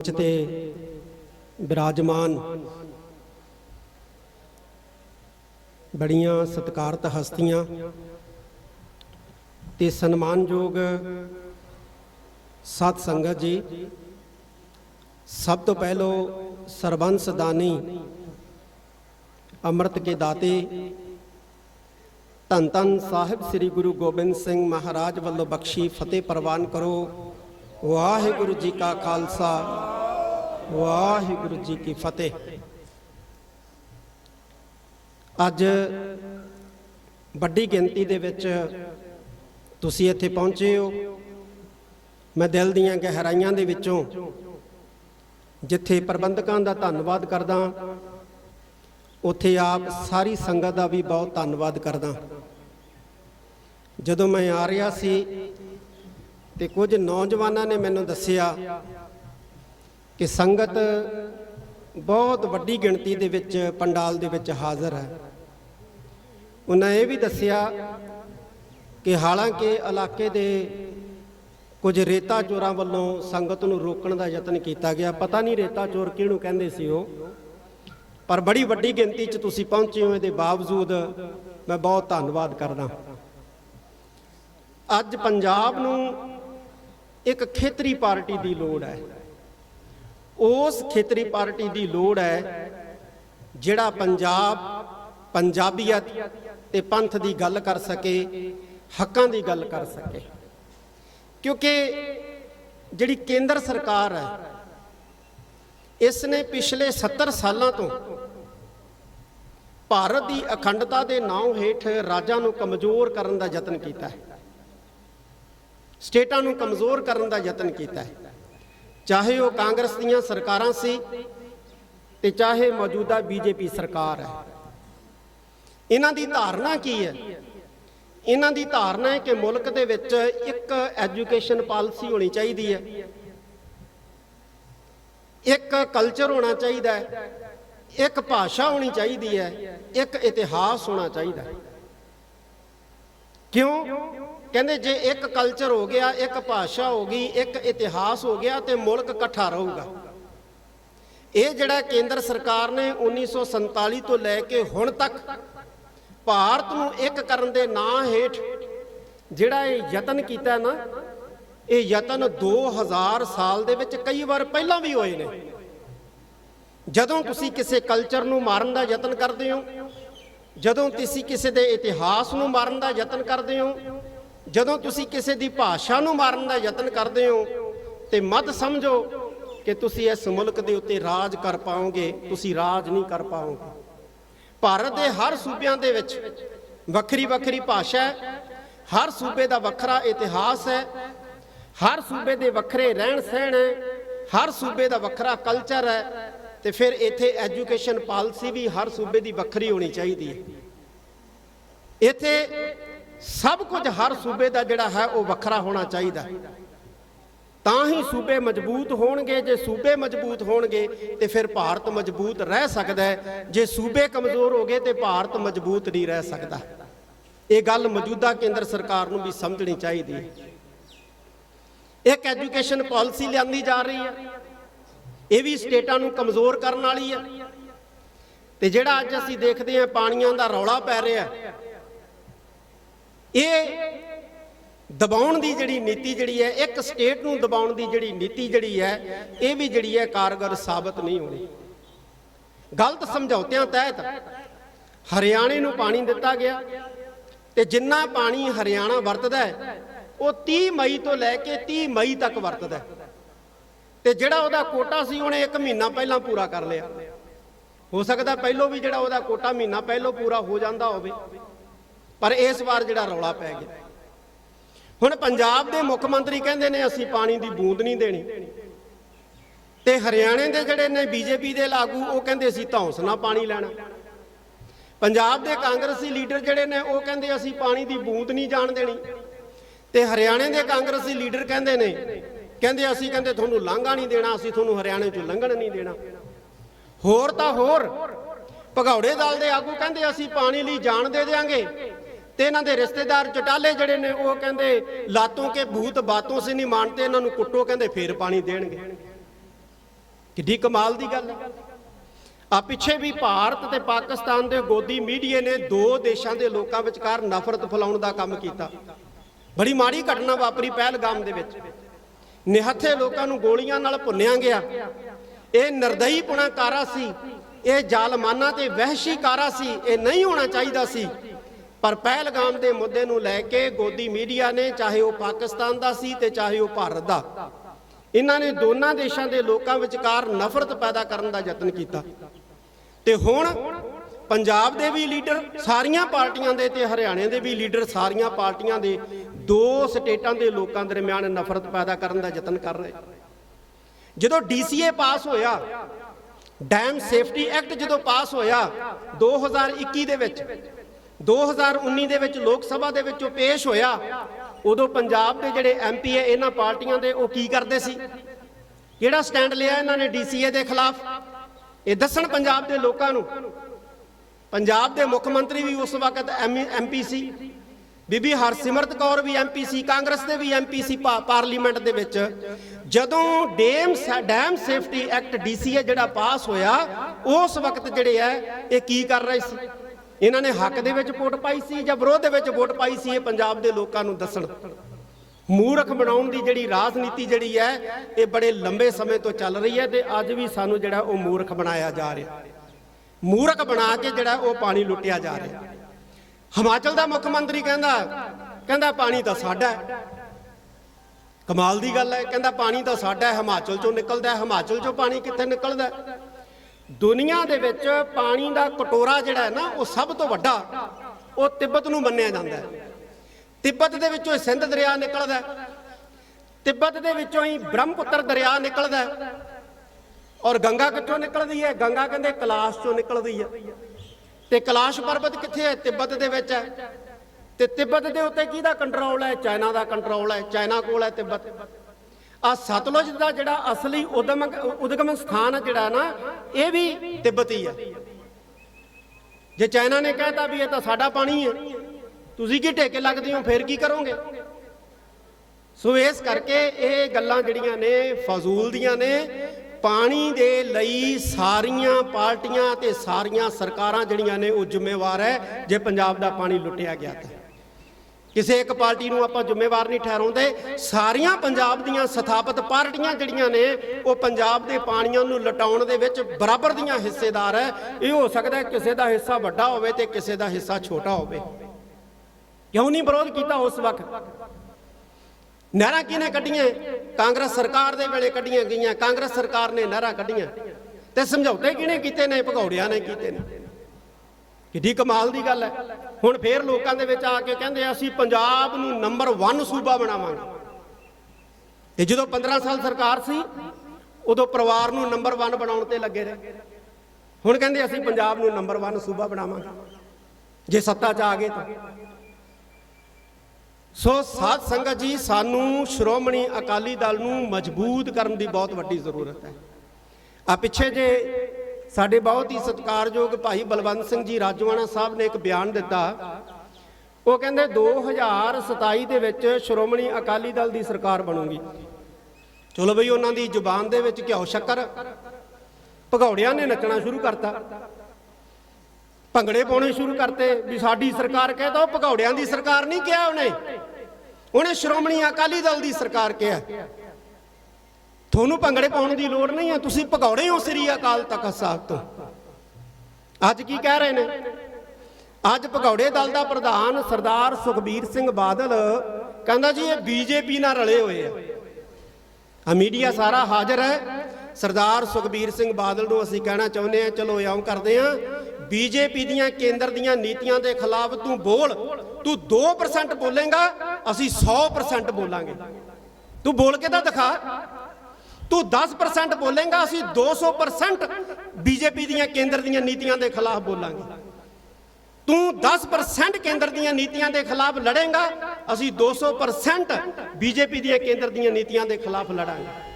ਮੰਚ ਤੇ ਬਿਰਾਜਮਾਨ। ਬੜੀਆਂ ਸਤਿਕਾਰਤ ਹਸਤੀਆਂ ਤੇ ਸਨਮਾਨਯੋਗ ਸਤ ਸੰਗਤ ਜੀ, ਸਭ ਤੋਂ ਪਹਿਲੋ ਸਰਬੰਸ ਦਾਨੀ ਅੰਮ੍ਰਿਤ ਕੇ ਦਾਤੇ ਧੰਨ ਧੰਨ ਸਾਹਿਬ ਸ੍ਰੀ ਗੁਰੂ ਗੋਬਿੰਦ ਸਿੰਘ ਮਹਾਰਾਜ ਵੱਲੋਂ ਬਖਸ਼ੀ ਫਤਿਹ ਪ੍ਰਵਾਨ ਕਰੋ। ਵਾਹਿਗੁਰੂ ਜੀ ਕਾ ਖਾਲਸਾ। ਵਾਹਿਗੁਰੂ ਜੀ ਕੀ ਫਤਿਹ। ਅੱਜ ਵੱਡੀ ਗਿਣਤੀ ਦੇ ਵਿੱਚ ਤੁਸੀਂ ਇੱਥੇ ਪਹੁੰਚੇ ਹੋ। ਮੈਂ ਦਿਲ ਦੀਆਂ ਗਹਿਰਾਈਆਂ ਦੇ ਵਿੱਚੋਂ ਜਿੱਥੇ ਪ੍ਰਬੰਧਕਾਂ ਦਾ ਧੰਨਵਾਦ ਕਰਦਾ, ਉੱਥੇ ਆਪ ਸਾਰੀ ਸੰਗਤ ਦਾ ਵੀ ਬਹੁਤ ਧੰਨਵਾਦ ਕਰਦਾ। ਜਦੋਂ ਮੈਂ ਆ ਰਿਹਾ ਸੀ ਤੇ ਕੁਝ ਨੌਜਵਾਨਾਂ ਨੇ ਮੈਨੂੰ ਦੱਸਿਆ ਕਿ ਸੰਗਤ ਬਹੁਤ ਵੱਡੀ ਗਿਣਤੀ ਦੇ ਵਿੱਚ ਪੰਡਾਲ ਦੇ ਵਿੱਚ ਹਾਜ਼ਰ ਹੈ। ਉਹਨਾਂ ਇਹ ਵੀ ਦੱਸਿਆ ਕਿ ਹਾਲਾਂਕਿ ਇਲਾਕੇ ਦੇ ਕੁਝ ਰੇਤਾ ਚੋਰਾਂ ਵੱਲੋਂ ਸੰਗਤ ਨੂੰ ਰੋਕਣ ਦਾ ਯਤਨ ਕੀਤਾ ਗਿਆ। ਪਤਾ ਨਹੀਂ ਰੇਤਾ ਚੋਰ ਕਿਹਨੂੰ ਕਹਿੰਦੇ ਸੀ ਉਹ। ਪਰ ਬੜੀ ਵੱਡੀ ਗਿਣਤੀ 'ਚ ਤੁਸੀਂ ਪਹੁੰਚੇ ਹੋ ਇਹਦੇ ਬਾਵਜੂਦ ਮੈਂ ਬਹੁਤ ਧੰਨਵਾਦ ਕਰਦਾ। ਅੱਜ ਪੰਜਾਬ ਨੂੰ ਇੱਕ ਖੇਤਰੀ ਪਾਰਟੀ ਦੀ ਲੋੜ ਹੈ। ਉਸ ਖੇਤਰੀ ਪਾਰਟੀ ਦੀ ਲੋੜ ਹੈ ਜਿਹੜਾ ਪੰਜਾਬ, ਪੰਜਾਬੀਅਤ ਤੇ ਪੰਥ ਦੀ ਗੱਲ ਕਰ ਸਕੇ, ਹੱਕਾਂ ਦੀ ਗੱਲ ਕਰ ਸਕੇ। ਕਿਉਂਕਿ ਜਿਹੜੀ ਕੇਂਦਰ ਸਰਕਾਰ ਹੈ ਇਸ ਨੇ ਪਿਛਲੇ 70 ਸਾਲਾਂ ਤੋਂ ਭਾਰਤ ਦੀ ਅਖੰਡਤਾ ਦੇ ਨਾਂ ਹੇਠ ਰਾਜਾਂ ਨੂੰ ਕਮਜ਼ੋਰ ਕਰਨ ਦਾ ਯਤਨ ਕੀਤਾ ਹੈ। ਸਟੇਟਾਂ ਨੂੰ ਕਮਜ਼ੋਰ ਕਰਨ ਦਾ ਯਤਨ ਕੀਤਾ ਹੈ। ਚਾਹੇ ਉਹ ਕਾਂਗਰਸ ਦੀਆਂ ਸਰਕਾਰਾਂ ਸੀ ਤੇ ਚਾਹੇ ਮੌਜੂਦਾ ਬੀਜੇਪੀ ਸਰਕਾਰ ਹੈ। ਇਹਨਾਂ ਦੀ ਧਾਰਨਾ ਕੀ ਹੈ? ਇਹਨਾਂ ਦੀ ਧਾਰਨਾ ਹੈ ਕਿ ਮੁਲਕ ਦੇ ਵਿੱਚ ਇੱਕ ਐਜੂਕੇਸ਼ਨ ਪਾਲਿਸੀ ਹੋਣੀ ਚਾਹੀਦੀ ਹੈ। ਇੱਕ ਕਲਚਰ ਹੋਣਾ ਚਾਹੀਦਾ ਹੈ। ਇੱਕ ਭਾਸ਼ਾ ਹੋਣੀ ਚਾਹੀਦੀ ਹੈ। ਇੱਕ ਇਤਿਹਾਸ ਹੋਣਾ ਚਾਹੀਦਾ ਹੈ। ਕਿਉਂ? ਕਹਿੰਦੇ ਜੇ ਇੱਕ ਕਲਚਰ ਹੋ ਗਿਆ, ਇੱਕ ਭਾਸ਼ਾ ਹੋ ਗਈ, ਇੱਕ ਇਤਿਹਾਸ ਹੋ ਗਿਆ ਤੇ ਮੁਲਕ ਇਕੱਠਾ ਰਹੂਗਾ। ਇਹ ਜਿਹੜਾ ਕੇਂਦਰ ਸਰਕਾਰ ਨੇ 1947 ਤੋਂ ਲੈ ਕੇ ਹੁਣ ਤੱਕ ਭਾਰਤ ਨੂੰ ਇੱਕ ਕਰਨ ਦੇ ਨਾਂ ਹੇਠ ਜਿਹੜਾ ਇਹ ਯਤਨ ਕੀਤਾ ਨਾ, ਇਹ ਯਤਨ 2000 ਸਾਲ ਦੇ ਵਿੱਚ ਕਈ ਵਾਰ ਪਹਿਲਾਂ ਵੀ ਹੋਏ ਨੇ। ਜਦੋਂ ਤੁਸੀਂ ਕਿਸੇ ਕਲਚਰ ਨੂੰ ਮਾਰਨ ਦਾ ਯਤਨ ਕਰਦੇ ਹੋ, ਜਦੋਂ ਤੁਸੀਂ ਕਿਸੇ ਦੇ ਇਤਿਹਾਸ ਨੂੰ ਮਾਰਨ ਦਾ ਯਤਨ ਕਰਦੇ ਹੋ ਜਦੋਂ ਤੁਸੀਂ ਕਿਸੇ ਦੀ ਭਾਸ਼ਾ ਨੂੰ ਮਾਰਨ ਦਾ ਯਤਨ ਕਰਦੇ ਹੋ ਤੇ ਮਤ ਸਮਝੋ ਕਿ ਤੁਸੀਂ ਇਸ ਮੁਲਕ ਦੇ ਉੱਤੇ ਰਾਜ ਕਰ ਪਾਓਗੇ, ਤੁਸੀਂ ਰਾਜ ਨਹੀਂ ਕਰ ਪਾਓਗੇ। ਭਾਰਤ ਦੇ ਹਰ ਸੂਬਿਆਂ ਦੇ ਵਿੱਚ ਵੱਖਰੀ ਵੱਖਰੀ ਭਾਸ਼ਾ ਹੈ, ਹਰ ਸੂਬੇ ਦਾ ਵੱਖਰਾ ਇਤਿਹਾਸ ਹੈ, ਹਰ ਸੂਬੇ ਦੇ ਵੱਖਰੇ ਰਹਿਣ ਸਹਿਣ ਹੈ, ਹਰ ਸੂਬੇ ਦਾ ਵੱਖਰਾ ਕਲਚਰ ਹੈ ਤੇ ਫਿਰ ਇੱਥੇ ਐਜੂਕੇਸ਼ਨ ਪਾਲਿਸੀ ਵੀ ਹਰ ਸੂਬੇ ਦੀ ਵੱਖਰੀ ਹੋਣੀ ਚਾਹੀਦੀ ਹੈ। ਇੱਥੇ ਸਭ ਕੁਝ ਹਰ ਸੂਬੇ ਦਾ ਜਿਹੜਾ ਹੈ ਉਹ ਵੱਖਰਾ ਹੋਣਾ ਚਾਹੀਦਾ। ਤਾਂ ਹੀ ਸੂਬੇ ਮਜ਼ਬੂਤ ਹੋਣਗੇ, ਜੇ ਸੂਬੇ ਮਜ਼ਬੂਤ ਹੋਣਗੇ, ਤੇ ਫਿਰ ਭਾਰਤ ਮਜ਼ਬੂਤ ਰਹਿ ਸਕਦਾ ਹੈ। ਜੇ ਸੂਬੇ ਕਮਜ਼ੋਰ ਹੋ ਗਏ, ਤੇ ਭਾਰਤ ਮਜ਼ਬੂਤ ਨਹੀਂ ਰਹਿ ਸਕਦਾ। ਇਹ ਗੱਲ ਮੌਜੂਦਾ ਕੇਂਦਰ ਸਰਕਾਰ ਨੂੰ ਵੀ ਸਮਝਣੀ ਚਾਹੀਦੀ ਹੈ। ਇੱਕ ਐਜੂਕੇਸ਼ਨ ਪਾਲਿਸੀ ਲਿਆਂਦੀ ਜਾ ਰਹੀ ਹੈ। ਇਹ ਵੀ ਸਟੇਟਾਂ ਨੂੰ ਕਮਜ਼ੋਰ ਕਰਨ ਵਾਲੀ ਹੈ। ਤੇ ਜਿਹੜਾ ਅੱਜ ਅਸੀਂ ਦੇਖਦੇ ਹਾਂ, ਪਾਣੀਆਂ ਦਾ ਰੌਲਾ ਪੈ ਰਿਹਾ ਇਹ ਦਬਾਉਣ ਦੀ ਜਿਹੜੀ ਨੀਤੀ ਜਿਹੜੀ ਹੈ, ਇੱਕ ਸਟੇਟ ਨੂੰ ਦਬਾਉਣ ਦੀ ਜਿਹੜੀ ਨੀਤੀ ਜਿਹੜੀ ਹੈ, ਇਹ ਵੀ ਜਿਹੜੀ ਹੈ ਕਾਰਗਰ ਸਾਬਤ ਨਹੀਂ ਹੋਣੀ। ਗਲਤ ਸਮਝੌਤਿਆਂ ਤਹਿਤ ਹਰਿਆਣੇ ਨੂੰ ਪਾਣੀ ਦਿੱਤਾ ਗਿਆ ਤੇ ਜਿੰਨਾ ਪਾਣੀ ਹਰਿਆਣਾ ਵਰਤਦਾ ਹੈ, ਉਹ 30 ਮਈ ਤੋਂ ਲੈ ਕੇ 30 ਮਈ ਤੱਕ ਵਰਤਦਾ ਹੈ। ਤੇ ਜਿਹੜਾ ਉਹਦਾ ਕੋਟਾ ਸੀ, ਉਹਨੇ 1 ਮਹੀਨਾ ਪਹਿਲਾਂ ਪੂਰਾ ਕਰ ਲਿਆ। ਹੋ ਸਕਦਾ ਪਹਿਲੋਂ ਵੀ ਜਿਹੜਾ ਉਹਦਾ ਕੋਟਾ ਮਹੀਨਾ ਪਹਿਲੋਂ ਪੂਰਾ ਹੋ ਜਾਂਦਾ ਹੋਵੇ। ਪਰ ਇਸ ਵਾਰ ਜਿਹੜਾ ਰੌਲਾ ਪੈ ਗਿਆ। ਹੁਣ ਪੰਜਾਬ ਦੇ ਮੁੱਖ ਮੰਤਰੀ ਕਹਿੰਦੇ ਨੇ, ਅਸੀਂ ਪਾਣੀ ਦੀ ਬੂੰਦ ਨਹੀਂ ਦੇਣੀ। ਤੇ ਹਰਿਆਣੇ ਦੇ ਜਿਹੜੇ ਨੇ, ਬੀਜੇਪੀ ਦੇ ਲਾਗੂ, ਉਹ ਕਹਿੰਦੇ ਅਸੀਂ ਧੌਂਸ ਨਾਲ ਪਾਣੀ ਲੈਣਾ। ਪੰਜਾਬ ਦੇ ਕਾਂਗਰਸੀ ਲੀਡਰ ਜਿਹੜੇ ਨੇ, ਉਹ ਕਹਿੰਦੇ ਅਸੀਂ ਪਾਣੀ ਦੀ ਬੂੰਦ ਨਹੀਂ ਜਾਣ ਦੇਣੀ। ਤੇ ਹਰਿਆਣੇ ਦੇ ਕਾਂਗਰਸੀ ਲੀਡਰ ਕਹਿੰਦੇ ਨੇ, ਕਹਿੰਦੇ ਅਸੀਂ ਕਹਿੰਦੇ ਤੁਹਾਨੂੰ ਲਾਂਘਾ ਨਹੀਂ ਦੇਣਾ, ਅਸੀਂ ਤੁਹਾਨੂੰ ਹਰਿਆਣੇ ਚੋਂ ਲੰਘਣ ਨਹੀਂ ਦੇਣਾ। ਹੋਰ ਤਾਂ ਹੋਰ, ਭਗੌੜੇ ਦਲ ਦੇ ਆਗੂ ਕਹਿੰਦੇ ਅਸੀਂ ਪਾਣੀ ਲਈ ਜਾਣ ਦੇ ਦੇਾਂਗੇ ਤੇ ਇਹਨਾਂ ਦੇ ਰਿਸ਼ਤੇਦਾਰ ਚਟਾਲੇ ਜਿਹੜੇ ਨੇ, ਉਹ ਕਹਿੰਦੇ ਲਾਤੋਂ ਕੇ ਭੂਤ ਬਾਤੋਂ ਸੇ ਨਹੀਂ ਮਾਨਤੇ ਇਹਨਾਂ ਨੂੰ ਕੁੱਟੋ, ਕਹਿੰਦੇ ਫੇਰ ਪਾਣੀ ਦੇਣਗੇ। ਕਿੱਡੀ ਕਮਾਲ ਦੀ ਗੱਲ ਹੈ। ਆ ਪਿੱਛੇ ਵੀ ਭਾਰਤ ਤੇ ਪਾਕਿਸਤਾਨ ਦੇ ਗੋਦੀ ਮੀਡੀਏ ਨੇ ਦੋ ਦੇਸ਼ਾਂ ਦੇ ਲੋਕਾਂ ਵਿਚਕਾਰ ਨਫ਼ਰਤ ਫੈਲਾਉਣ ਦਾ ਕੰਮ ਕੀਤਾ। ਬੜੀ ਮਾੜੀ ਘਟਨਾ ਵਾਪਰੀ ਪਹਿਲਗਾਮ ਦੇ ਵਿੱਚ। ਨਿਹੱਥੇ ਲੋਕਾਂ ਨੂੰ ਗੋਲੀਆਂ ਨਾਲ ਭੁੰਨਿਆ ਗਿਆ। ਇਹ ਨਿਰਦਈਪੁਣਾ ਕਾਰਾ ਸੀ, ਇਹ ਜ਼ਾਲਮਾਨਾ ਤੇ ਵਹਿਸ਼ੀ ਕਾਰਾ ਸੀ, ਇਹ ਨਹੀਂ ਹੋਣਾ ਚਾਹੀਦਾ ਸੀ ਪਰ ਪਹਿਲਗਾਮ ਦੇ ਮੁੱਦੇ ਨੂੰ ਲੈ ਕੇ ਗੋਦੀ ਮੀਡੀਆ ਨੇ, ਚਾਹੇ ਉਹ ਪਾਕਿਸਤਾਨ ਦਾ ਸੀ ਤੇ ਚਾਹੇ ਉਹ ਭਾਰਤ ਦਾ। ਇਹਨਾਂ ਨੇ ਦੋਨਾਂ ਦੇਸ਼ਾਂ ਦੇ ਲੋਕਾਂ ਵਿਚਕਾਰ ਨਫ਼ਰਤ ਪੈਦਾ ਕਰਨ ਦਾ ਯਤਨ ਕੀਤਾ। ਤੇ ਹੁਣ ਪੰਜਾਬ ਦੇ ਵੀ ਲੀਡਰ, ਸਾਰੀਆਂ ਪਾਰਟੀਆਂ ਦੇ ਤੇ ਹਰਿਆਣੇ ਦੇ ਵੀ ਲੀਡਰ, ਸਾਰੀਆਂ ਪਾਰਟੀਆਂ ਦੇ ਦੋ ਸਟੇਟਾਂ ਦੇ ਲੋਕਾਂ ਦਰਮਿਆਨ ਨਫ਼ਰਤ ਪੈਦਾ ਕਰਨ ਦਾ ਯਤਨ ਕਰ ਰਹੇ। ਜਦੋਂ ਡੀਸੀਏ ਪਾਸ ਹੋਇਆ, ਡੈਮ ਸੇਫਟੀ ਐਕਟ ਜਦੋਂ ਪਾਸ ਹੋਇਆ 2021 ਦੇ ਵਿੱਚ 2019 ਦੇ ਵਿੱਚ ਲੋਕ ਸਭਾ ਦੇ ਵਿੱਚ ਉਹ ਪੇਸ਼ ਹੋਇਆ, ਉਦੋਂ ਪੰਜਾਬ ਦੇ ਜਿਹੜੇ ਐਮਪੀ ਹੈ ਇਹਨਾਂ ਪਾਰਟੀਆਂ ਦੇ ਉਹ ਕੀ ਕਰਦੇ ਸੀ? ਕਿਹੜਾ ਸਟੈਂਡ ਲਿਆ ਇਹਨਾਂ ਨੇ ਡੀਸੀਏ ਦੇ ਖਿਲਾਫ? ਇਹ ਦੱਸਣ ਪੰਜਾਬ ਦੇ ਲੋਕਾਂ ਨੂੰ। ਪੰਜਾਬ ਦੇ ਮੁੱਖ ਮੰਤਰੀ ਵੀ ਉਸ ਵਕਤ ਐਮਪੀ ਸੀ, ਬੀਬੀ ਹਰਸਿਮਰਤ ਕੌਰ ਵੀ ਐਮਪੀ ਸੀ, ਕਾਂਗਰਸ ਦੇ ਵੀ ਐਮਪੀ ਸੀ ਪਾ- ਪਾਰਲੀਮੈਂਟ ਦੇ ਵਿੱਚ। ਜਦੋਂ dam dam safety act DCA ਜਿਹੜਾ ਪਾਸ ਹੋਇਆ, ਉਸ ਵਕਤ ਜਿਹੜੇ ਐ, ਇਹ ਕੀ ਕਰ ਰਹੇ ਸੀ? ਇਹਨਾਂ ਨੇ ਹੱਕ ਦੇ ਵਿੱਚ ਵੋਟ ਪਾਈ ਸੀ ਜਾਂ ਵਿਰੋਧ ਦੇ ਵਿੱਚ ਵੋਟ ਪਾਈ ਸੀ ਇਹ ਪੰਜਾਬ ਦੇ ਲੋਕਾਂ ਨੂੰ ਦੱਸਣ। ਮੂਰਖ ਬਣਾਉਣ ਦੀ ਜਿਹੜੀ ਰਾਜਨੀਤੀ ਜਿਹੜੀ ਹੈ, ਇਹ ਬੜੇ ਲੰਬੇ ਸਮੇਂ ਤੋਂ ਚੱਲ ਰਹੀ ਹੈ ਤੇ ਅੱਜ ਵੀ ਸਾਨੂੰ ਜਿਹੜਾ ਉਹ ਮੂਰਖ ਬਣਾਇਆ ਜਾ ਰਿਹਾ। ਮੂਰਖ ਬਣਾ ਕੇ ਜਿਹੜਾ ਉਹ ਪਾਣੀ ਲੁੱਟਿਆ ਜਾ ਰਿਹਾ। ਹਿਮਾਚਲ ਦਾ ਮੁੱਖ ਮੰਤਰੀ ਕਹਿੰਦਾ ਕਹਿੰਦਾ ਪਾਣੀ ਤਾਂ ਸਾਡਾ ਕਮਾਲ ਦੀ ਗੱਲ ਹੈ, ਕਹਿੰਦਾ ਪਾਣੀ ਤਾਂ ਸਾਡਾ ਹਿਮਾਚਲ ਚੋਂ ਨਿਕਲਦਾ ਹਿਮਾਚਲ ਚੋਂ ਪਾਣੀ ਕਿੱਥੇ ਨਿਕਲਦਾ ਦੁਨੀਆ ਦੇ ਵਿੱਚ ਪਾਣੀ ਦਾ ਕਟੋਰਾ ਜਿਹੜਾ ਹੈ ਨਾ, ਉਹ ਸਭ ਤੋਂ ਵੱਡਾ, ਉਹ ਤਿੱਬਤ ਨੂੰ ਮੰਨਿਆ ਜਾਂਦਾ ਹੈ। ਤਿੱਬਤ ਦੇ ਵਿੱਚੋਂ ਹੀ ਸਿੰਧ ਦਰਿਆ ਨਿਕਲਦਾ ਤਿੱਬਤ ਦੇ ਵਿੱਚੋਂ ਹੀ ਬ੍ਰਹਮਪੁੱਤਰ ਦਰਿਆ ਨਿਕਲਦਾ ਔਰ ਗੰਗਾ ਕਿੱਥੋਂ ਨਿਕਲਦੀ ਹੈ? ਗੰਗਾ ਕਹਿੰਦੇ ਕਲਾਸ਼ ਚੋਂ ਨਿਕਲਦੀ ਹੈ। ਤੇ ਕਲਾਸ਼ ਪਰਬਤ ਕਿੱਥੇ ਹੈ? ਤਿੱਬਤ ਦੇ ਵਿੱਚ ਹੈ। ਤੇ ਤਿੱਬਤ ਦੇ ਉੱਤੇ ਕਿਹਦਾ ਕੰਟਰੋਲ ਹੈ? ਚਾਈਨਾ ਦਾ ਕੰਟਰੋਲ ਹੈ। ਚਾਈਨਾ ਕੋਲ ਹੈ ਤਿੱਬਤ। ਆ ਸਤਲੁਜ ਦਾ ਜਿਹੜਾ ਅਸਲੀ ਉਦਮ ਉਦਗਮ ਸਥਾਨ ਹੈ ਜਿਹੜਾ ਨਾ, ਇਹ ਵੀ ਤਿੱਬਤੀ ਹੈ ਜੇ ਚਾਈਨਾ ਨੇ ਕਹਿਤਾ ਵੀ ਇਹ ਤਾਂ ਸਾਡਾ ਪਾਣੀ ਹੈ ਤੁਸੀਂ ਕੀ ਠੇਕੇ ਲੱਗਦੇ ਹੋ, ਫਿਰ ਕੀ ਕਰੋਗੇ? ਸੋ ਇਸ ਕਰਕੇ ਇਹ ਗੱਲਾਂ ਜਿਹੜੀਆਂ ਨੇ, ਫਜ਼ੂਲ ਦੀਆਂ ਨੇ, ਪਾਣੀ ਦੇ ਲਈ ਸਾਰੀਆਂ ਪਾਰਟੀਆਂ ਤੇ ਸਾਰੀਆਂ ਸਰਕਾਰਾਂ ਜਿਹੜੀਆਂ ਨੇ, ਉਹ ਜ਼ਿੰਮੇਵਾਰ ਹੈ, ਜੇ ਪੰਜਾਬ ਦਾ ਪਾਣੀ ਲੁੱਟਿਆ ਗਿਆ ਤਾਂ। ਕਿਸੇ ਇੱਕ ਪਾਰਟੀ ਨੂੰ ਆਪਾਂ ਜ਼ਿੰਮੇਵਾਰ ਨਹੀਂ ਠਹਿਰਾਉਂਦੇ। ਸਾਰੀਆਂ ਪੰਜਾਬ ਦੀਆਂ ਸਥਾਪਿਤ ਪਾਰਟੀਆਂ ਜਿਹੜੀਆਂ ਨੇ, ਉਹ ਪੰਜਾਬ ਦੇ ਪਾਣੀਆਂ ਨੂੰ ਲਟਾਉਣ ਦੇ ਵਿੱਚ ਬਰਾਬਰ ਦੀਆਂ ਹਿੱਸੇਦਾਰ ਹੈ ਇਹ ਹੋ ਸਕਦਾ ਕਿਸੇ ਦਾ ਹਿੱਸਾ ਵੱਡਾ ਹੋਵੇ ਤੇ ਕਿਸੇ ਦਾ ਹਿੱਸਾ ਛੋਟਾ ਹੋਵੇ। ਕਿਉਂ ਨਹੀਂ ਵਿਰੋਧ ਕੀਤਾ ਉਸ ਵਕਤ? ਨਹਿਰਾਂ ਕਿਹਨੇ ਕੱਢੀਆਂ? ਕਾਂਗਰਸ ਸਰਕਾਰ ਦੇ ਵੇਲੇ ਕੱਢੀਆਂ ਗਈਆਂ, ਕਾਂਗਰਸ ਸਰਕਾਰ ਨੇ ਨਹਿਰਾਂ ਕੱਢੀਆਂ। ਤੇ ਸਮਝੌਤੇ ਕਿਹਨੇ ਕੀਤੇ ਨੇ? ਭਗੌੜਿਆਂ ਨੇ ਕੀਤੇ ਨੇ। ਕਿੱਡੀ ਕਮਾਲ ਦੀ ਗੱਲ ਹੈ। ਹੁਣ ਫੇਰ ਲੋਕਾਂ ਦੇ ਵਿੱਚ ਆ ਕੇ ਕਹਿੰਦੇ ਅਸੀਂ ਪੰਜਾਬ ਨੂੰ ਨੰਬਰ 1 ਸੂਬਾ ਬਣਾਵਾਂਗੇ। ਤੇ ਜਦੋਂ 15 ਸਾਲ ਸਰਕਾਰ ਸੀ, ਉਦੋਂ ਪਰਿਵਾਰ ਨੂੰ ਨੰਬਰ 1 ਬਣਾਉਣ ਤੇ ਲੱਗੇ ਰਹੇ। ਹੁਣ ਕਹਿੰਦੇ ਅਸੀਂ ਪੰਜਾਬ ਨੂੰ ਨੰਬਰ 1 ਸੂਬਾ ਬਣਾਵਾਂਗੇ। ਜੇ ਸੱਤਾ 'ਚ ਆ ਗਏ ਤਾਂ। ਸੋ ਸਾਧ ਸੰਗਤ ਜੀ, ਸਾਨੂੰ ਸ਼੍ਰੋਮਣੀ ਅਕਾਲੀ ਦਲ ਨੂੰ ਮਜ਼ਬੂਤ ਕਰਨ ਦੀ ਬਹੁਤ ਵੱਡੀ ਜ਼ਰੂਰਤ ਹੈ। ਆ ਪਿੱਛੇ ਜੇ ਸਾਡੇ ਬਹੁਤ ਹੀ ਸਤਿਕਾਰਯੋਗ ਭਾਈ ਬਲਵੰਤ ਸਿੰਘ ਜੀ ਰਾਜਵਾਨਾ ਸਾਹਿਬ ਨੇ ਇੱਕ ਬਿਆਨ ਦਿੱਤਾ। ਉਹ ਕਹਿੰਦੇ 2027 ਦੇ ਵਿੱਚ ਸ਼੍ਰੋਮਣੀ ਅਕਾਲੀ ਦਲ ਦੀ ਸਰਕਾਰ ਬਣੂਗੀ। ਚਲੋ ਬਈ, ਉਹਨਾਂ ਦੀ ਜ਼ੁਬਾਨ ਦੇ ਵਿੱਚ ਘਿਓ ਸ਼ੱਕਰ। ਭਗੌੜਿਆਂ ਨੇ ਨੱਚਣਾ ਸ਼ੁਰੂ ਕਰਤਾ। ਭੰਗੜੇ ਪਾਉਣੇ ਸ਼ੁਰੂ ਕਰਤੇ ਵੀ ਸਾਡੀ ਸਰਕਾਰ ਕਹਿੰਦਾ ਉਹ ਭਗੌੜਿਆਂ ਦੀ ਸਰਕਾਰ ਨਹੀਂ ਕਿਹਾ ਉਹਨੇ। ਉਹਨੇ ਸ਼੍ਰੋਮਣੀ ਅਕਾਲੀ ਦਲ ਦੀ ਸਰਕਾਰ ਕਿਹਾ। ਤੁਹਾਨੂੰ ਭੰਗੜੇ ਪਾਉਣ ਦੀ ਲੋੜ ਨਹੀਂ ਹੈ, ਤੁਸੀਂ ਭਗੌੜੇ ਹੋ ਸ੍ਰੀ ਅਕਾਲ ਤਖਤ ਸਾਹਿਬ ਤੋਂ। ਅੱਜ ਕੀ ਕਹਿ ਰਹੇ ਨੇ? ਅੱਜ ਭਗੌੜੇ ਦਲ ਦਾ ਪ੍ਰਧਾਨ ਸਰਦਾਰ ਸੁਖਬੀਰ ਸਿੰਘ ਬਾਦਲ ਕਹਿੰਦਾ ਜੀ, ਇਹ ਬੀਜੇਪੀ ਨਾਲ ਰਲੇ ਹੋਏ ਆ। ਆ ਮੀਡੀਆ ਸਾਰਾ ਹਾਜ਼ਰ ਹੈ। ਸਰਦਾਰ ਸੁਖਬੀਰ ਸਿੰਘ ਬਾਦਲ ਨੂੰ ਅਸੀਂ ਕਹਿਣਾ ਚਾਹੁੰਦੇ ਆ ਚਲੋ ਇਉਂ ਕਰਦੇ ਆ ਬੀਜੇਪੀ ਦੀਆਂ ਕੇਂਦਰ ਦੀਆਂ ਨੀਤੀਆਂ ਦੇ ਖਿਲਾਫ ਤੂੰ ਬੋਲ, ਤੂੰ 2% ਬੋਲੇਗਾ, ਅਸੀਂ 100% ਬੋਲਾਂਗੇ। ਤੂੰ ਬੋਲ ਕੇ ਤਾਂ ਦਿਖਾ। ਤੂੰ 10% ਬੋਲੇਗਾ, ਅਸੀਂ 200% ਬੀਜੇਪੀ ਦੀਆਂ ਕੇਂਦਰ ਦੀਆਂ ਨੀਤੀਆਂ ਦੇ ਖਿਲਾਫ ਬੋਲਾਂਗੇ। ਤੂੰ 10% ਕੇਂਦਰ ਦੀਆਂ ਨੀਤੀਆਂ ਦੇ ਖਿਲਾਫ ਲੜੇਗਾ, ਅਸੀਂ 200% ਬੀਜੇਪੀ ਦੀਆਂ ਕੇਂਦਰ ਦੀਆਂ ਨੀਤੀਆਂ ਦੇ ਖਿਲਾਫ ਲੜਾਂਗੇ।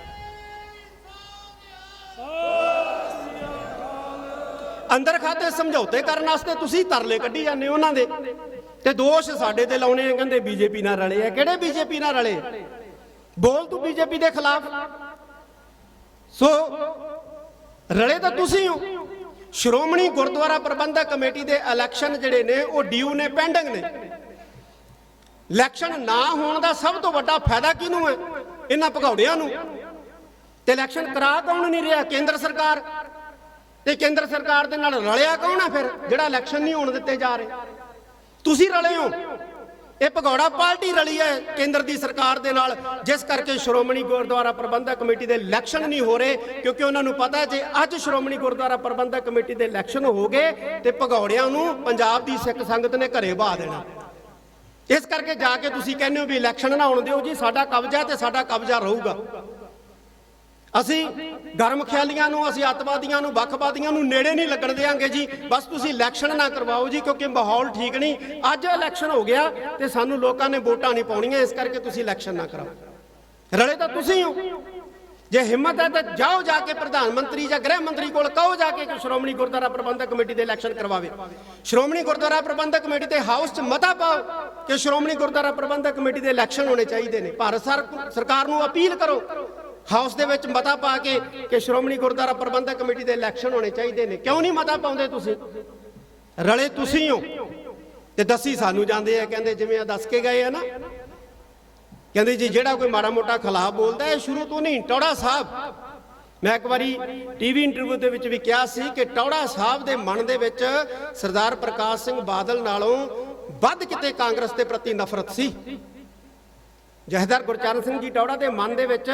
ਅੰਦਰ ਖਾਤੇ ਸਮਝੌਤੇ ਕਰਨ ਵਾਸਤੇ ਤੁਸੀਂ ਤਰਲੇ ਕੱਢੀ ਜਾਂਦੇ ਹੋ ਉਹਨਾਂ ਦੇ। ਤੇ ਦੋਸ਼ ਸਾਡੇ ਤੇ ਲਾਉਣੇ ਆ, ਕਹਿੰਦੇ ਬੀਜੇਪੀ ਨਾਲ ਰਲੇ ਆ। ਕਿਹੜੇ ਬੀਜੇਪੀ ਨਾਲ ਰਲੇ? ਬੋਲ ਤੂੰ ਬੀਜੇਪੀ ਦੇ ਖਿਲਾਫ। ਸੋ ਰਲੇ ਤਾਂ ਤੁਸੀਂ ਹੋ। ਸ਼੍ਰੋਮਣੀ ਗੁਰਦੁਆਰਾ ਪ੍ਰਬੰਧਕ ਕਮੇਟੀ ਦੇ ਇਲੈਕਸ਼ਨ ਜਿਹੜੇ ਨੇ, ਉਹ ਡਿਊ ਨੇ, ਪੈਂਡਿੰਗ ਨੇ। ਇਲੈਕਸ਼ਨ ਨਾ ਹੋਣ ਦਾ ਸਭ ਤੋਂ ਵੱਡਾ ਫਾਇਦਾ ਕਿਹਨੂੰ ਹੈ? ਇਹਨਾਂ ਭਗੌੜਿਆਂ ਨੂੰ। ਤੇ ਇਲੈਕਸ਼ਨ ਕਰਾ ਕੌਣ ਨਹੀਂ ਰਿਹਾ? ਕੇਂਦਰ ਸਰਕਾਰ। ਤੇ ਕੇਂਦਰ ਸਰਕਾਰ ਦੇ ਨਾਲ ਰਲਿਆ ਕੌਣ ਹੈ ਫਿਰ, ਜਿਹੜਾ ਇਲੈਕਸ਼ਨ ਨਹੀਂ ਹੋਣ ਦਿੱਤੇ ਜਾ ਰਹੇ? ਤੁਸੀਂ ਰਲੇ ਹੋ। ਇਹ ਭਗੌੜਾ ਪਾਰਟੀ ਰਲੀ ਹੈ ਕੇਂਦਰ ਦੀ ਸਰਕਾਰ ਦੇ ਨਾਲ। ਜਿਸ ਕਰਕੇ ਸ਼੍ਰੋਮਣੀ ਗੁਰਦੁਆਰਾ ਪ੍ਰਬੰਧਕ ਕਮੇਟੀ ਦੇ ਇਲੈਕਸ਼ਨ ਨਹੀਂ ਹੋ ਰਹੇ, ਕਿਉਂਕਿ ਉਹਨਾਂ ਨੂੰ ਪਤਾ ਹੈ, ਜੇ ਅੱਜ ਸ਼੍ਰੋਮਣੀ ਗੁਰਦੁਆਰਾ ਪ੍ਰਬੰਧਕ ਕਮੇਟੀ ਦੇ ਇਲੈਕਸ਼ਨ ਹੋ ਗਏ, ਤੇ ਭਗੌੜਿਆਂ ਨੂੰ ਪੰਜਾਬ ਦੀ ਸਿੱਖ ਸੰਗਤ ਨੇ ਘਰੇ ਬਹਾ ਦੇਣਾ। ਇਸ ਕਰਕੇ ਜਾ ਕੇ ਤੁਸੀਂ ਕਹਿੰਦੇ ਹੋ ਵੀ ਇਲੈਕਸ਼ਨ ਨਾ ਹੋਣ ਦਿਓ ਜੀ, ਸਾਡਾ ਕਬਜ਼ਾ ਤੇ ਸਾਡਾ ਕਬਜ਼ਾ ਰਹੂਗਾ। ਅਸੀਂ ਗਰਮ ਖਿਆਲੀਆਂ ਨੂੰ, ਅਸੀਂ ਅੱਤਵਾਦੀਆਂ ਨੂੰ, ਵੱਖਵਾਦੀਆਂ ਨੂੰ ਨੇੜੇ ਨਹੀਂ ਲੱਗਣ ਦੇਾਂਗੇ ਜੀ। ਬਸ ਤੁਸੀਂ ਇਲੈਕਸ਼ਨ ਨਾ ਕਰਵਾਓ ਜੀ, ਕਿਉਂਕਿ ਮਾਹੌਲ ਠੀਕ ਨਹੀਂ। ਅੱਜ ਇਲੈਕਸ਼ਨ ਹੋ ਗਿਆ ਤੇ ਸਾਨੂੰ ਲੋਕਾਂ ਨੇ ਵੋਟਾਂ ਨਹੀਂ ਪਾਉਣੀਆਂ, ਇਸ ਕਰਕੇ ਤੁਸੀਂ ਇਲੈਕਸ਼ਨ ਨਾ ਕਰਾਓ। ਰਲੇ ਤਾਂ ਤੁਸੀਂ ਹੋ। ਜੇ ਹਿੰਮਤ ਹੈ ਤਾਂ ਜਾਓ ਜਾ ਕੇ ਪ੍ਰਧਾਨ ਮੰਤਰੀ ਜਾਂ ਗ੍ਰਹਿ ਮੰਤਰੀ ਕੋਲ ਕਹੋ ਜਾ ਕੇ ਕਿ ਸ਼੍ਰੋਮਣੀ ਗੁਰਦੁਆਰਾ ਪ੍ਰਬੰਧਕ ਕਮੇਟੀ ਦੇ ਇਲੈਕਸ਼ਨ ਕਰਵਾਵੇ। ਸ਼੍ਰੋਮਣੀ ਗੁਰਦੁਆਰਾ ਪ੍ਰਬੰਧਕ ਕਮੇਟੀ ਦੇ ਹਾਊਸ 'ਚ ਮਤਾ ਪਾਓ ਕਿ ਸ਼੍ਰੋਮਣੀ ਗੁਰਦੁਆਰਾ ਪ੍ਰਬੰਧਕ ਕਮੇਟੀ ਦੇ ਇਲੈਕਸ਼ਨ ਹੋਣੇ ਚਾਹੀਦੇ ਨੇ। ਭਾਰਤ ਸਰਕਾਰ ਨੂੰ ਅਪੀਲ ਕਰੋ। ਹਾਊਸ ਦੇ ਵਿੱਚ ਮਤਾ ਪਾ ਕੇ ਕਿ ਸ਼੍ਰੋਮਣੀ ਗੁਰਦੁਆਰਾ ਪ੍ਰਬੰਧਕ ਕਮੇਟੀ ਦੇ ਇਲੈਕਸ਼ਨ ਹੋਣੇ ਚਾਹੀਦੇ ਨੇ। ਕਿਉਂ ਨਹੀਂ ਮਤਾ ਪਾਉਂਦੇ ਤੁਸੀਂ? ਰਲੇ ਤੁਸੀਂ ਹੋ। ਤੇ ਦੱਸੀ ਸਾਨੂੰ ਜਾਂਦੇ ਆ, ਕਹਿੰਦੇ ਜਿਵੇਂ ਆ ਦੱਸ ਕੇ ਗਏ ਆ ਨਾ। ਕਹਿੰਦੇ ਜੀ ਜਿਹੜਾ ਕੋਈ ਮਾੜਾ ਮੋਟਾ ਖਿਲਾਫ ਬੋਲਦਾ ਹੈ ਸ਼ੁਰੂ ਤੋਂ ਨਹੀਂ, ਟੌੜਾ ਸਾਹਿਬ। ਮੈਂ ਇੱਕ ਵਾਰੀ ਟੀਵੀ ਇੰਟਰਵਿਊ ਦੇ ਵਿੱਚ ਵੀ ਕਿਹਾ ਸੀ ਕਿ ਟੌੜਾ ਸਾਹਿਬ ਦੇ ਮਨ ਦੇ ਵਿੱਚ ਸਰਦਾਰ ਪ੍ਰਕਾਸ਼ ਸਿੰਘ ਬਾਦਲ ਨਾਲੋਂ ਵੱਧ ਕਿਤੇ ਕਾਂਗਰਸ ਦੇ ਪ੍ਰਤੀ ਨਫ਼ਰਤ ਸੀ। ਜਹਦਰ ਗੁਰਚਰਨ ਸਿੰਘ ਜੀ ਟੌੜਾ ਦੇ ਮਨ ਦੇ ਵਿੱਚ